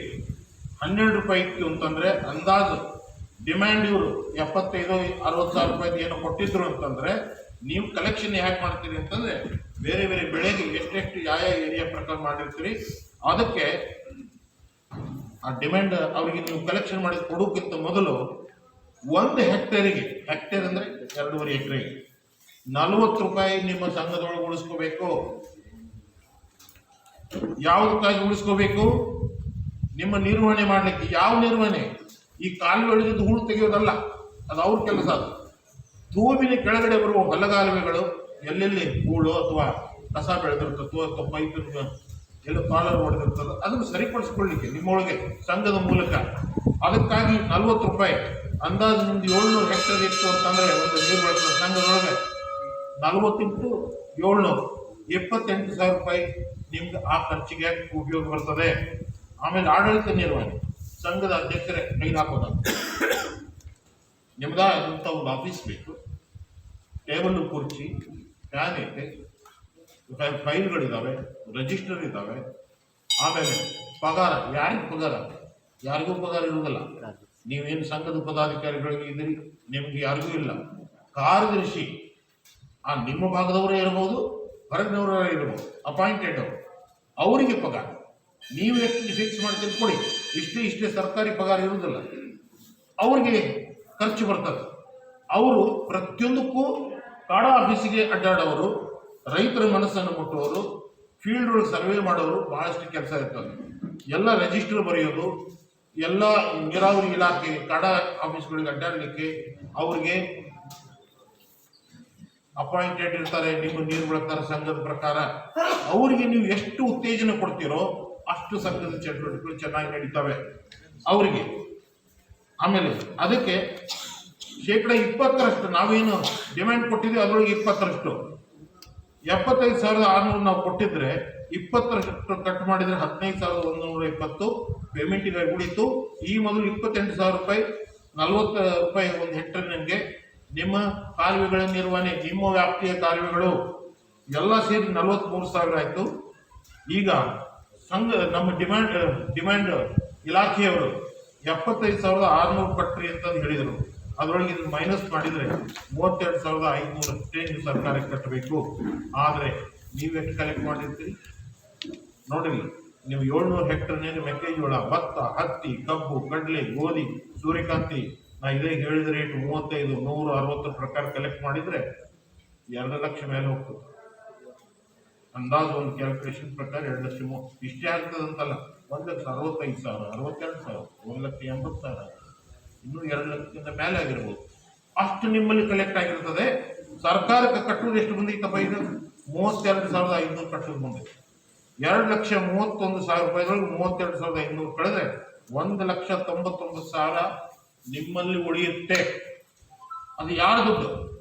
ಹನ್ನೆರಡು ರೂಪಾಯಿ ಇತ್ತು ಅಂತಂದ್ರೆ ಅಂದಾಜು ಡಿಮ್ಯಾಂಡ್ ಇವರು ಎಪ್ಪತ್ತೈದು, ಅರವತ್ತು ಸಾವಿರ ರೂಪಾಯಿ ಏನೋ ಕೊಟ್ಟಿದ್ರು ಅಂತಂದ್ರೆ ನೀವು ಕಲೆಕ್ಷನ್ ಹೇಗೆ ಮಾಡ್ತೀರಿ ಅಂತಂದ್ರೆ ಬೇರೆ ಬೇರೆ ಬೆಳೆಗೆ ಎಷ್ಟೆಷ್ಟು ಯಾವ ಯಾವ ಏರಿಯಾ ಪ್ರಕಾರ ಮಾಡಿರ್ತೀರಿ, ಅದಕ್ಕೆ ಆ ಡಿಮ್ಯಾಂಡ್ ಅವರಿಗೆ ನೀವು ಕಲೆಕ್ಷನ್ ಮಾಡಿ ಕೊಡೋಕ್ಕಿಂತ ಮೊದಲು ಒಂದು ಹೆಕ್ಟೇರಿಗೆ, ಹೆಕ್ಟೇರ್ ಅಂದ್ರೆ ಎರಡೂವರೆ ಎಕರೆಗೆ ನಲವತ್ತು ರೂಪಾಯಿ ನಿಮ್ಮ ಸಂಘದೊಳಗೆ ಉಳಿಸ್ಕೋಬೇಕು. ಯಾವುದಕ್ಕಾಗಿ ಉಳಿಸ್ಕೋಬೇಕು? ನಿಮ್ಮ ನಿರ್ವಹಣೆ ಮಾಡಲಿಕ್ಕೆ ಯಾವ ನಿರ್ವಹಣೆ? ಈ ಕಾಲುವೆ ಒಳಗಿದ್ದು ಹೂಳು ತೆಗೆಯೋದಲ್ಲ, ಅದು ಅವ್ರ ಕೆಲಸ ಅದು. ತೂಬಿನ ಕೆಳಗಡೆ ಬರುವ ಹೊಲಗಾಲುವೆಗಳು ಎಲ್ಲೆಲ್ಲಿ ಹೂಳು ಅಥವಾ ಕಸ ಬೆಳೆದಿರ್ತದೋ ಅಥವಾ ಪೈಪ್ ಎಲ್ಲ ಕಾಲರ್ ಹೊಡೆದಿರ್ತದೋ ಅದನ್ನು ಸರಿಪಡಿಸ್ಕೊಳ್ಳಿಕ್ಕೆ ನಿಮ್ಮೊಳಗೆ ಸಂಘದ ಮೂಲಕ. ಅದಕ್ಕಾಗಿ ನಲ್ವತ್ತು ರೂಪಾಯಿ, ಅಂದಾಜು ನಿಮ್ದು ಏಳ್ನೂರು ಹೆಕ್ಟರ್ ಇತ್ತು ಅಂತಂದ್ರೆ ಒಂದು ನೀರು ಬಳಸೋ ಸಂಘದೊಳಗೆ ನಲವತ್ತೆಂಟು ಏಳ್ನೂರು, ಎಪ್ಪತ್ತೆಂಟು ಸಾವಿರ ರೂಪಾಯಿ ನಿಮ್ಗೆ ಆ ಖರ್ಚಿಗೆ ಉಪಯೋಗ ಬರ್ತದೆ. ಆಮೇಲೆ ಆಡಳಿತ ನಿರ್ವಹಣೆ. ಸಂಘದ ಅಧ್ಯಕ್ಷರೇ ಕೈ ಹಾಕೋದಾಗ್ತದೆ ನಿಮ್ದ ಅಂತ ಒಂದು ಆಫೀಸ್ ಬೇಕು. ಟೇಬಲ್ ಕುರ್ಚಿ, ಫ್ಯಾನ್ ಐತೆ ಫೈಲ್ಗಳಿದ್ದಾವೆ ರಿಜಿಸ್ಟರ್ ಇದ್ದಾವೆ ಆಮೇಲೆ ಪಗಾರ, ಯಾರಿಗೂ ಪಗಾರ? ಯಾರಿಗೂ ಪಗಾರ ಇರುವುದಿಲ್ಲ. ನೀವೇನು ಸಂಘದ ಪದಾಧಿಕಾರಿಗಳಿಗೆ ಇದ್ದೀರಿ? ನಿಮ್ಗೆ ಯಾರಿಗೂ ಇಲ್ಲ. ಕಾರ್ಯದರ್ಶಿ, ಆ ನಿಮ್ಮ ಭಾಗದವರೇ ಇರಬಹುದು ಹೊರಗಿನವರೇ ಇರಬಹುದು ಅಪಾಯಿಂಟೆಡ್ ಅವರು. ಅವರಿಗೆ ಪಗಾರ. ನೀವು ಎಷ್ಟು ಫಿಕ್ಸ್ ಮಾಡ್ತೀರಿ ಕೊಡಿ. ಇಷ್ಟೇ ಇಷ್ಟೇ ಸರ್ಕಾರಿ ಪಗಾರ ಇರುವುದಿಲ್ಲ. ಅವ್ರಿಗೆ ಖರ್ಚು ಬರ್ತದೆ. ಅವರು ಪ್ರತಿಯೊಂದಕ್ಕೂ ಕಾಡ ಆಫೀಸಿಗೆ ಅಡ್ಡಾಡೋರು, ರೈತರ ಮನಸ್ಸನ್ನು ಮುಟ್ಟುವವರು ಫೀಲ್ಡ್ ಒಳಗೆ ಸರ್ವೆ ಮಾಡೋರು ಬಹಳಷ್ಟು ಕೆಲಸ ಇರ್ತದೆ. ಎಲ್ಲ ರಿಜಿಸ್ಟರ್ ಬರೆಯೋದು, ಎಲ್ಲ ನೀರಾವರಿ ಇಲಾಖೆ, ಕಾಡ ಆಫೀಸ್ಗಳಿಗೆ ಅಡ್ಡಾಡಲಿಕ್ಕೆ ಅವ್ರಿಗೆ ಅಪಾಯಿಂಟೆಡ್ ಇರ್ತಾರೆ, ನಿಮ್ಮ ನೀರು ಬಳಸ್ತಾರೆ ಸಂಘದ ಪ್ರಕಾರ. ಅವರಿಗೆ ನೀವು ಎಷ್ಟು ಉತ್ತೇಜನ ಕೊಡ್ತೀರೋ ಅಷ್ಟು ಸಂಘದ ಚಟುವಟಿಕೆಗಳು ಚೆನ್ನಾಗಿ ನಡೀತವೆ. ಅವರಿಗೆ. ಆಮೇಲೆ ಅದಕ್ಕೆ ಶೇಕಡ ಇಪ್ಪತ್ತರಷ್ಟು ನಾವೇನು ಡಿಮ್ಯಾಂಡ್ ಕೊಟ್ಟಿದ್ದೀವಿ ಅದರೊಳಗೆ ಇಪ್ಪತ್ತರಷ್ಟು. ಎಪ್ಪತ್ತೈದು ಸಾವಿರದ ಆರುನೂರು ನಾವು ಕೊಟ್ಟಿದ್ರೆ ಇಪ್ಪತ್ತರಷ್ಟು ಕಟ್ ಮಾಡಿದ್ರೆ ಹದಿನೈದು ಸಾವಿರದ ಒಂದೂರ ಇಪ್ಪತ್ತು ಪೇಮೆಂಟಿಗೆ ಉಳಿತು. ಈ ಮೊದಲು ಇಪ್ಪತ್ತೆಂಟು ಸಾವಿರ ರೂಪಾಯಿ, ನಲವತ್ತು ರೂಪಾಯಿ ಒಂದು ಹೆಕ್ಟರ್ನಿಗೆ ನಿಮ್ಮ ಕಾಲುವೆಗಳ ನಿರ್ವಹಣೆ, ನಿಮ್ಮ ವ್ಯಾಪ್ತಿಯ ಕಾಲುವೆಗಳು ಎಲ್ಲ ಸೇರಿ ನಲವತ್ತ್ಮೂರು ಸಾವಿರ ಆಯಿತು. ಈಗ ಸಂಘ, ನಮ್ಮ ಡಿಮ್ಯಾಂಡ್ ಡಿಮ್ಯಾಂಡ್ ಇಲಾಖೆಯವರು ಎಪ್ಪತ್ತೈದು ಸಾವಿರದ ಆರುನೂರು ಪಟ್ರಿ ಅಂತಂದು ಹೇಳಿದರು. ಅದರೊಳಗೆ ಇದನ್ನು ಮೈನಸ್ ಮಾಡಿದರೆ ಮೂವತ್ತೆರಡು ಸಾವಿರದ ಐನೂರು ನೀವು ಸರ್ಕಾರಕ್ಕೆ ಕಟ್ಟಬೇಕು. ಆದರೆ ನೀವು ಎಷ್ಟು ಕಲೆಕ್ಟ್ ಮಾಡಿರ್ತೀರಿ? ನೋಡಿರಿ, ನೀವು ಏಳ್ನೂರು ಹೆಕ್ಟರ್ನೇನು ಮೆಕ್ಕೆಜೋಳ, ಭತ್ತ, ಹತ್ತಿ, ಕಬ್ಬು, ಕಡಲೆ, ಗೋಧಿ, ಸೂರ್ಯಕಾಂತಿ. ನಾ ಇದೇ ಹೇಳಿದ ರೇಟ್ ಮೂವತ್ತೈದು, ನೂರು ಅರವತ್ತರ ಪ್ರಕಾರ ಕಲೆಕ್ಟ್ ಮಾಡಿದರೆ ಎರಡು ಲಕ್ಷ ಮೇಲೆ ಹೋಗ್ತದೆ. ಅಂದಾಜು ಒಂದು ಕ್ಯಾಲ್ಕುಲೇಷನ್ ಪ್ರಕಾರ ಎರಡು ಲಕ್ಷ ಮೂ- ಇಷ್ಟೇ ಆಗ್ತದೆ ಅಂತಲ್ಲ. ಒಂದು ಲಕ್ಷ ಅರವತ್ತೈದು ಸಾವಿರ, ಅರವತ್ತೆರಡು ಸಾವಿರ, ಒಂದು ಲಕ್ಷ ಎಂಬತ್ತು ಸಾವಿರ. ಇನ್ನೂ ಎರಡು ಲಕ್ಷಕ್ಕಿಂತ ಮೇಲೆ ಆಗಿರ್ಬೋದು. ಅಷ್ಟು ನಿಮ್ಮಲ್ಲಿ ಕಲೆಕ್ಟ್ ಆಗಿರ್ತದೆ. ಸರ್ಕಾರಕ್ಕೆ ಕಟ್ಟುವುದು ಎಷ್ಟು ಬಂದಿತ್ತಪ್ಪ ಇದು ಮೂವತ್ತೆರಡು ಸಾವಿರದ ಐನೂರು ಕಟ್ಟೋದು ಬಂದಿದೆ ಎರಡು ಲಕ್ಷ ಮೂವತ್ತೊಂದು ಸಾವಿರ ರೂಪಾಯಿದೊಳಗೆ ಮೂವತ್ತೆರಡು ಸಾವಿರದ ಐನೂರು ಕಳೆದ್ರೆ ಒಂದು ಲಕ್ಷ ತೊಂಬತ್ತೊಂಬತ್ತು ಸಾವಿರ ನಿಮ್ಮಲ್ಲಿ ಉಳಿಯುತ್ತೆ. ಅದು ಯಾರ ದುಡ್ಡು?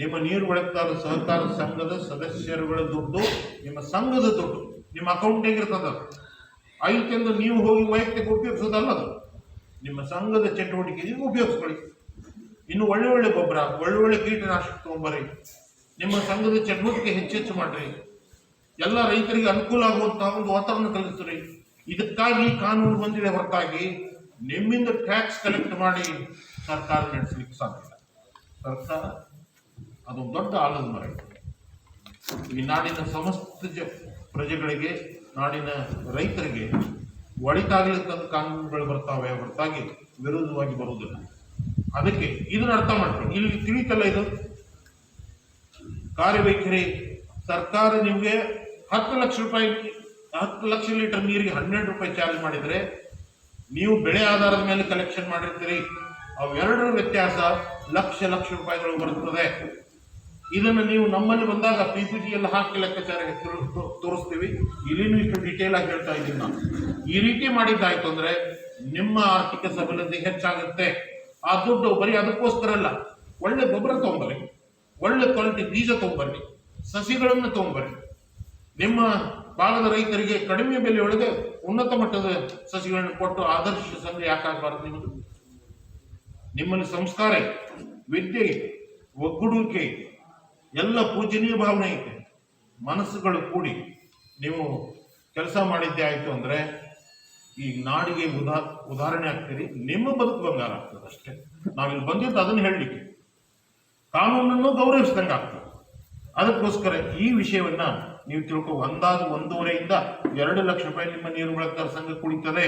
ನಿಮ್ಮ ನೀರು ಬಳಕ್ತಾರ ಸಹಕಾರ ಸಂಘದ ಸದಸ್ಯರುಗಳ ದುಡ್ಡು, ನಿಮ್ಮ ಸಂಘದ ದುಡ್ಡು, ನಿಮ್ಮ ಅಕೌಂಟಿಗೆ ಇರ್ತದ ಐತೆಂದು ನೀವು ಹೋಗಿ ವೈಯಕ್ತಿಕ ಉಪಯೋಗಿಸೋದಲ್ಲ ಅದು. ನಿಮ್ಮ ಸಂಘದ ಚಟುವಟಿಕೆಗೆ ಉಪಯೋಗಿಸ್ಕೊಳ್ಳಿ. ಇನ್ನು ಒಳ್ಳೆ ಒಳ್ಳೆ ಗೊಬ್ಬರ, ಒಳ್ಳೆ ಒಳ್ಳೆ ಕೀಟನಾಶಕ ತೊಗೊಂಬರ್ರಿ. ನಿಮ್ಮ ಸಂಘದ ಚಟುವಟಿಕೆ ಹೆಚ್ಚೆಚ್ಚು ಮಾಡ್ರಿ. ಎಲ್ಲ ರೈತರಿಗೆ ಅನುಕೂಲ ಆಗುವಂತಹ ಒಂದು ವಾತಾವರಣ ಕಲಿಸ್ರಿ ಇದಕ್ಕಾಗಿ ಕಾನೂನು ಬಂದಿದೆ ಹೊರತಾಗಿ. ನಿಮ್ಮಿಂದ ಟ್ಯಾಕ್ಸ್ ಕಲೆಕ್ಟ್ ಮಾಡಿ ಸರ್ಕಾರ ನಡೆಸಲಿಕ್ಕೆ ಸಾಧ್ಯ ಸರ್ಕಾರ ಅದೊಂದು ದೊಡ್ಡ ಆಲದ ಈ ನಾಡಿನ ಸಮಸ್ತ ಜ ಪ್ರಜೆಗಳಿಗೆ, ನಾಡಿನ ರೈತರಿಗೆ ಒಳಿತಾಗ್ಲಿಕ್ಕಂತ ಕಾನೂನುಗಳು ಬರ್ತಾವೆ ಹೊರತಾಗಿ ವಿರೋಧವಾಗಿ ಬರುವುದಿಲ್ಲ. ಅದಕ್ಕೆ ಇದನ್ನ ಅರ್ಥ ಮಾಡ್ಕೊಂಡು ಇಲ್ಲಿ ತಿಳಿತಲ್ಲ ಇದು? ಕಾರ್ಯವೈಖರಿ ಸರ್ಕಾರ ನಿಮಗೆ ಹತ್ತು ಲಕ್ಷ ರೂಪಾಯಿ, ಹತ್ತು ಲಕ್ಷ ಲೀಟರ್ ನೀರಿಗೆ ಹನ್ನೆರಡು ರೂಪಾಯಿ ಚಾರ್ಜ್ ಮಾಡಿದರೆ ನೀವು ಬೆಳೆ ಆಧಾರದ ಮೇಲೆ ಕಲೆಕ್ಷನ್ ಮಾಡಿರ್ತೀರಿ. ಅವೆರಡರ ವ್ಯತ್ಯಾಸ ಲಕ್ಷ ಲಕ್ಷ ರೂಪಾಯಿಗಳು ಬರುತ್ತದೆ ಇದನ್ನು ನೀವು ನಮ್ಮಲ್ಲಿ ಬಂದಾಗ ಪಿ ಪಿ ಟಿ ಎಲ್ಲ ಹಾಕಿ ಲೆಕ್ಕಾಚಾರ ತೋರಿಸ್ತೀವಿ. ಇಲ್ಲಿನೂ ಇಷ್ಟು ಡೀಟೇಲ್ ಆಗಿ ಹೇಳ್ತಾ ಇದ್ದೀನಿ ನಾನು. ಈ ರೀತಿ ಮಾಡಿದ್ದಾಯ್ತು ಅಂದರೆ ನಿಮ್ಮ ಆರ್ಥಿಕ ಸಬಲತೆ ಹೆಚ್ಚಾಗುತ್ತೆ. ಆ ದುಡ್ಡು ಬರೀ ಅದಕ್ಕೋಸ್ಕರ ಅಲ್ಲ, ಒಳ್ಳೆ ಗೊಬ್ಬರ ತಗೊಂಬರ್ರಿ. ಒಳ್ಳೆ ಕ್ವಾಲಿಟಿ ಬೀಜ ತೊಗೊಂಬರ್ರಿ. ಸಸಿಗಳನ್ನು ತೊಗೊಂಬರ್ರಿ. ನಿಮ್ಮ ಭಾಗದ ರೈತರಿಗೆ ಕಡಿಮೆ ಬೆಲೆಯೊಳಗೆ ಉನ್ನತ ಮಟ್ಟದ ಸಸಿಗಳನ್ನು ಕೊಟ್ಟು ಆದರ್ಶ ಸಂಘ ಯಾಕಾಗಬಾರದು ನಿಮ್ಮದು? ನಿಮ್ಮಲ್ಲಿ ಸಂಸ್ಕಾರ ವಿದ್ಯೆ ಒಗ್ಗೂಡುವಿಕೆ ಎಲ್ಲ ಪೂಜನೀಯ ಭಾವನೆ ಐತೆ. ಮನಸ್ಸುಗಳು ಕೂಡಿ ನೀವು ಕೆಲಸ ಮಾಡಿದ್ದೆ ಆಯಿತು ಅಂದರೆ ಈ ನಾಡಿಗೆ ಉದಾ, ಉದಾಹರಣೆ ಆಗ್ತೀರಿ. ನಿಮ್ಮ ಬದುಕು ಬಂಗಾರ ಆಗ್ತದೆ ಅಷ್ಟೇ. ನಾವಿಲ್ಲಿ ಬಂದಿದ್ದು ಅದನ್ನು ಹೇಳಲಿಕ್ಕೆ. ಕಾನೂನನ್ನು ಗೌರವಿಸಿದಂಗೆ ಆಗ್ತದೆ. ಅದಕ್ಕೋಸ್ಕರ ಈ ವಿಷಯವನ್ನ ನೀವು ತಿಳ್ಕೊ ಅಂದಾಜು ಒಂದೂವರೆಯಿಂದ ಎರಡು ಲಕ್ಷ ರೂಪಾಯಿ ನಿಮ್ಮ ನೀರು ಬಳಕಾರ ಸಂಘ ಕುಡಿತದೆ.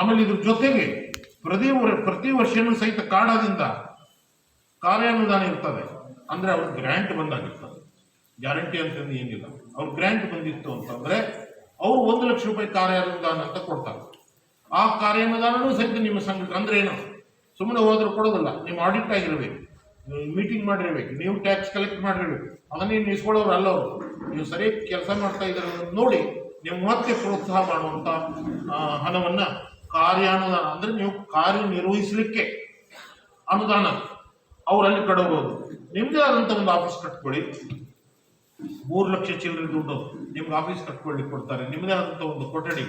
ಆಮೇಲೆ ಇದ್ರ ಜೊತೆಗೆ ಪ್ರತಿ ಪ್ರತಿ ವರ್ಷನೂ ಸಹಿತ ಕಾಡದಿಂದ ಕಾರ್ಯಾನುದಾನ ಇರ್ತದೆ. ಅಂದ್ರೆ ಅವ್ರ ಗ್ರ್ಯಾಂಟ್ ಬಂದಾಗಿತ್ತು. ಗ್ಯಾರಂಟಿ ಅಂತಂದು ಏನಿಲ್ಲ. ಅವ್ರ ಗ್ರ್ಯಾಂಟ್ ಬಂದಿತ್ತು ಅಂತಂದ್ರೆ ಅವ್ರು ಒಂದು ಲಕ್ಷ ರೂಪಾಯಿ ಕಾರ್ಯಾನುದಾನ ಅಂತ ಕೊಡ್ತಾರೆ. ಆ ಕಾರ್ಯಾನುದಾನನೂ ಸಹಿತ ನಿಮ್ಮ ಸಂಘಕ್ಕೆ ಅಂದ್ರೆ ಏನು? ಸುಮ್ಮನೆ ಹೋದ್ರೆ ಕೊಡೋದಲ್ಲ. ನೀವು ಆಡಿಟ್ ಆಗಿರ್ಬೇಕು. ಮೀಟಿಂಗ್ ಮಾಡಿರ್ಬೇಕು. ನೀವು ಟ್ಯಾಕ್ಸ್ ಕಲೆಕ್ಟ್ ಮಾಡಿರ್ಬೇಕು. ಅದನ್ನೇ ನಿಲ್ಸ್ಕೊಳ್ಳೋರು ಅಲ್ಲ ಅವರು. ನೀವು ಸರಿಯಾಗಿ ಕೆಲಸ ಮಾಡ್ತಾ ಅನ್ನೋದ್ ನೋಡಿ ನಿಮ್ಮ ಮತ್ತೆ ಪ್ರೋತ್ಸಾಹ ಮಾಡುವಂತ ಹಣವನ್ನು ಕಾರ್ಯಾನುದಾನ, ಅಂದ್ರೆ ನೀವು ಕಾರ್ಯನಿರ್ವಹಿಸಲಿಕ್ಕೆ ಅನುದಾನ ಅವರಲ್ಲಿ ಕಡಬಹುದು ನಿಮ್ದೇ ಆದಂಥ ಒಂದು ಆಫೀಸ್ ಕಟ್ಕೊಳ್ಳಿ. ಮೂರು ಲಕ್ಷ ಚಿಲ್ಲರೆ ದುಡ್ಡು ನಿಮ್ಗೆ ಆಫೀಸ್ ಕಟ್ಕೊಳ್ಳಿ ಕೊಡ್ತಾರೆ. ನಿಮ್ಮದೇ ಆದಂತ ಒಂದು ಕೊಠಡಿ.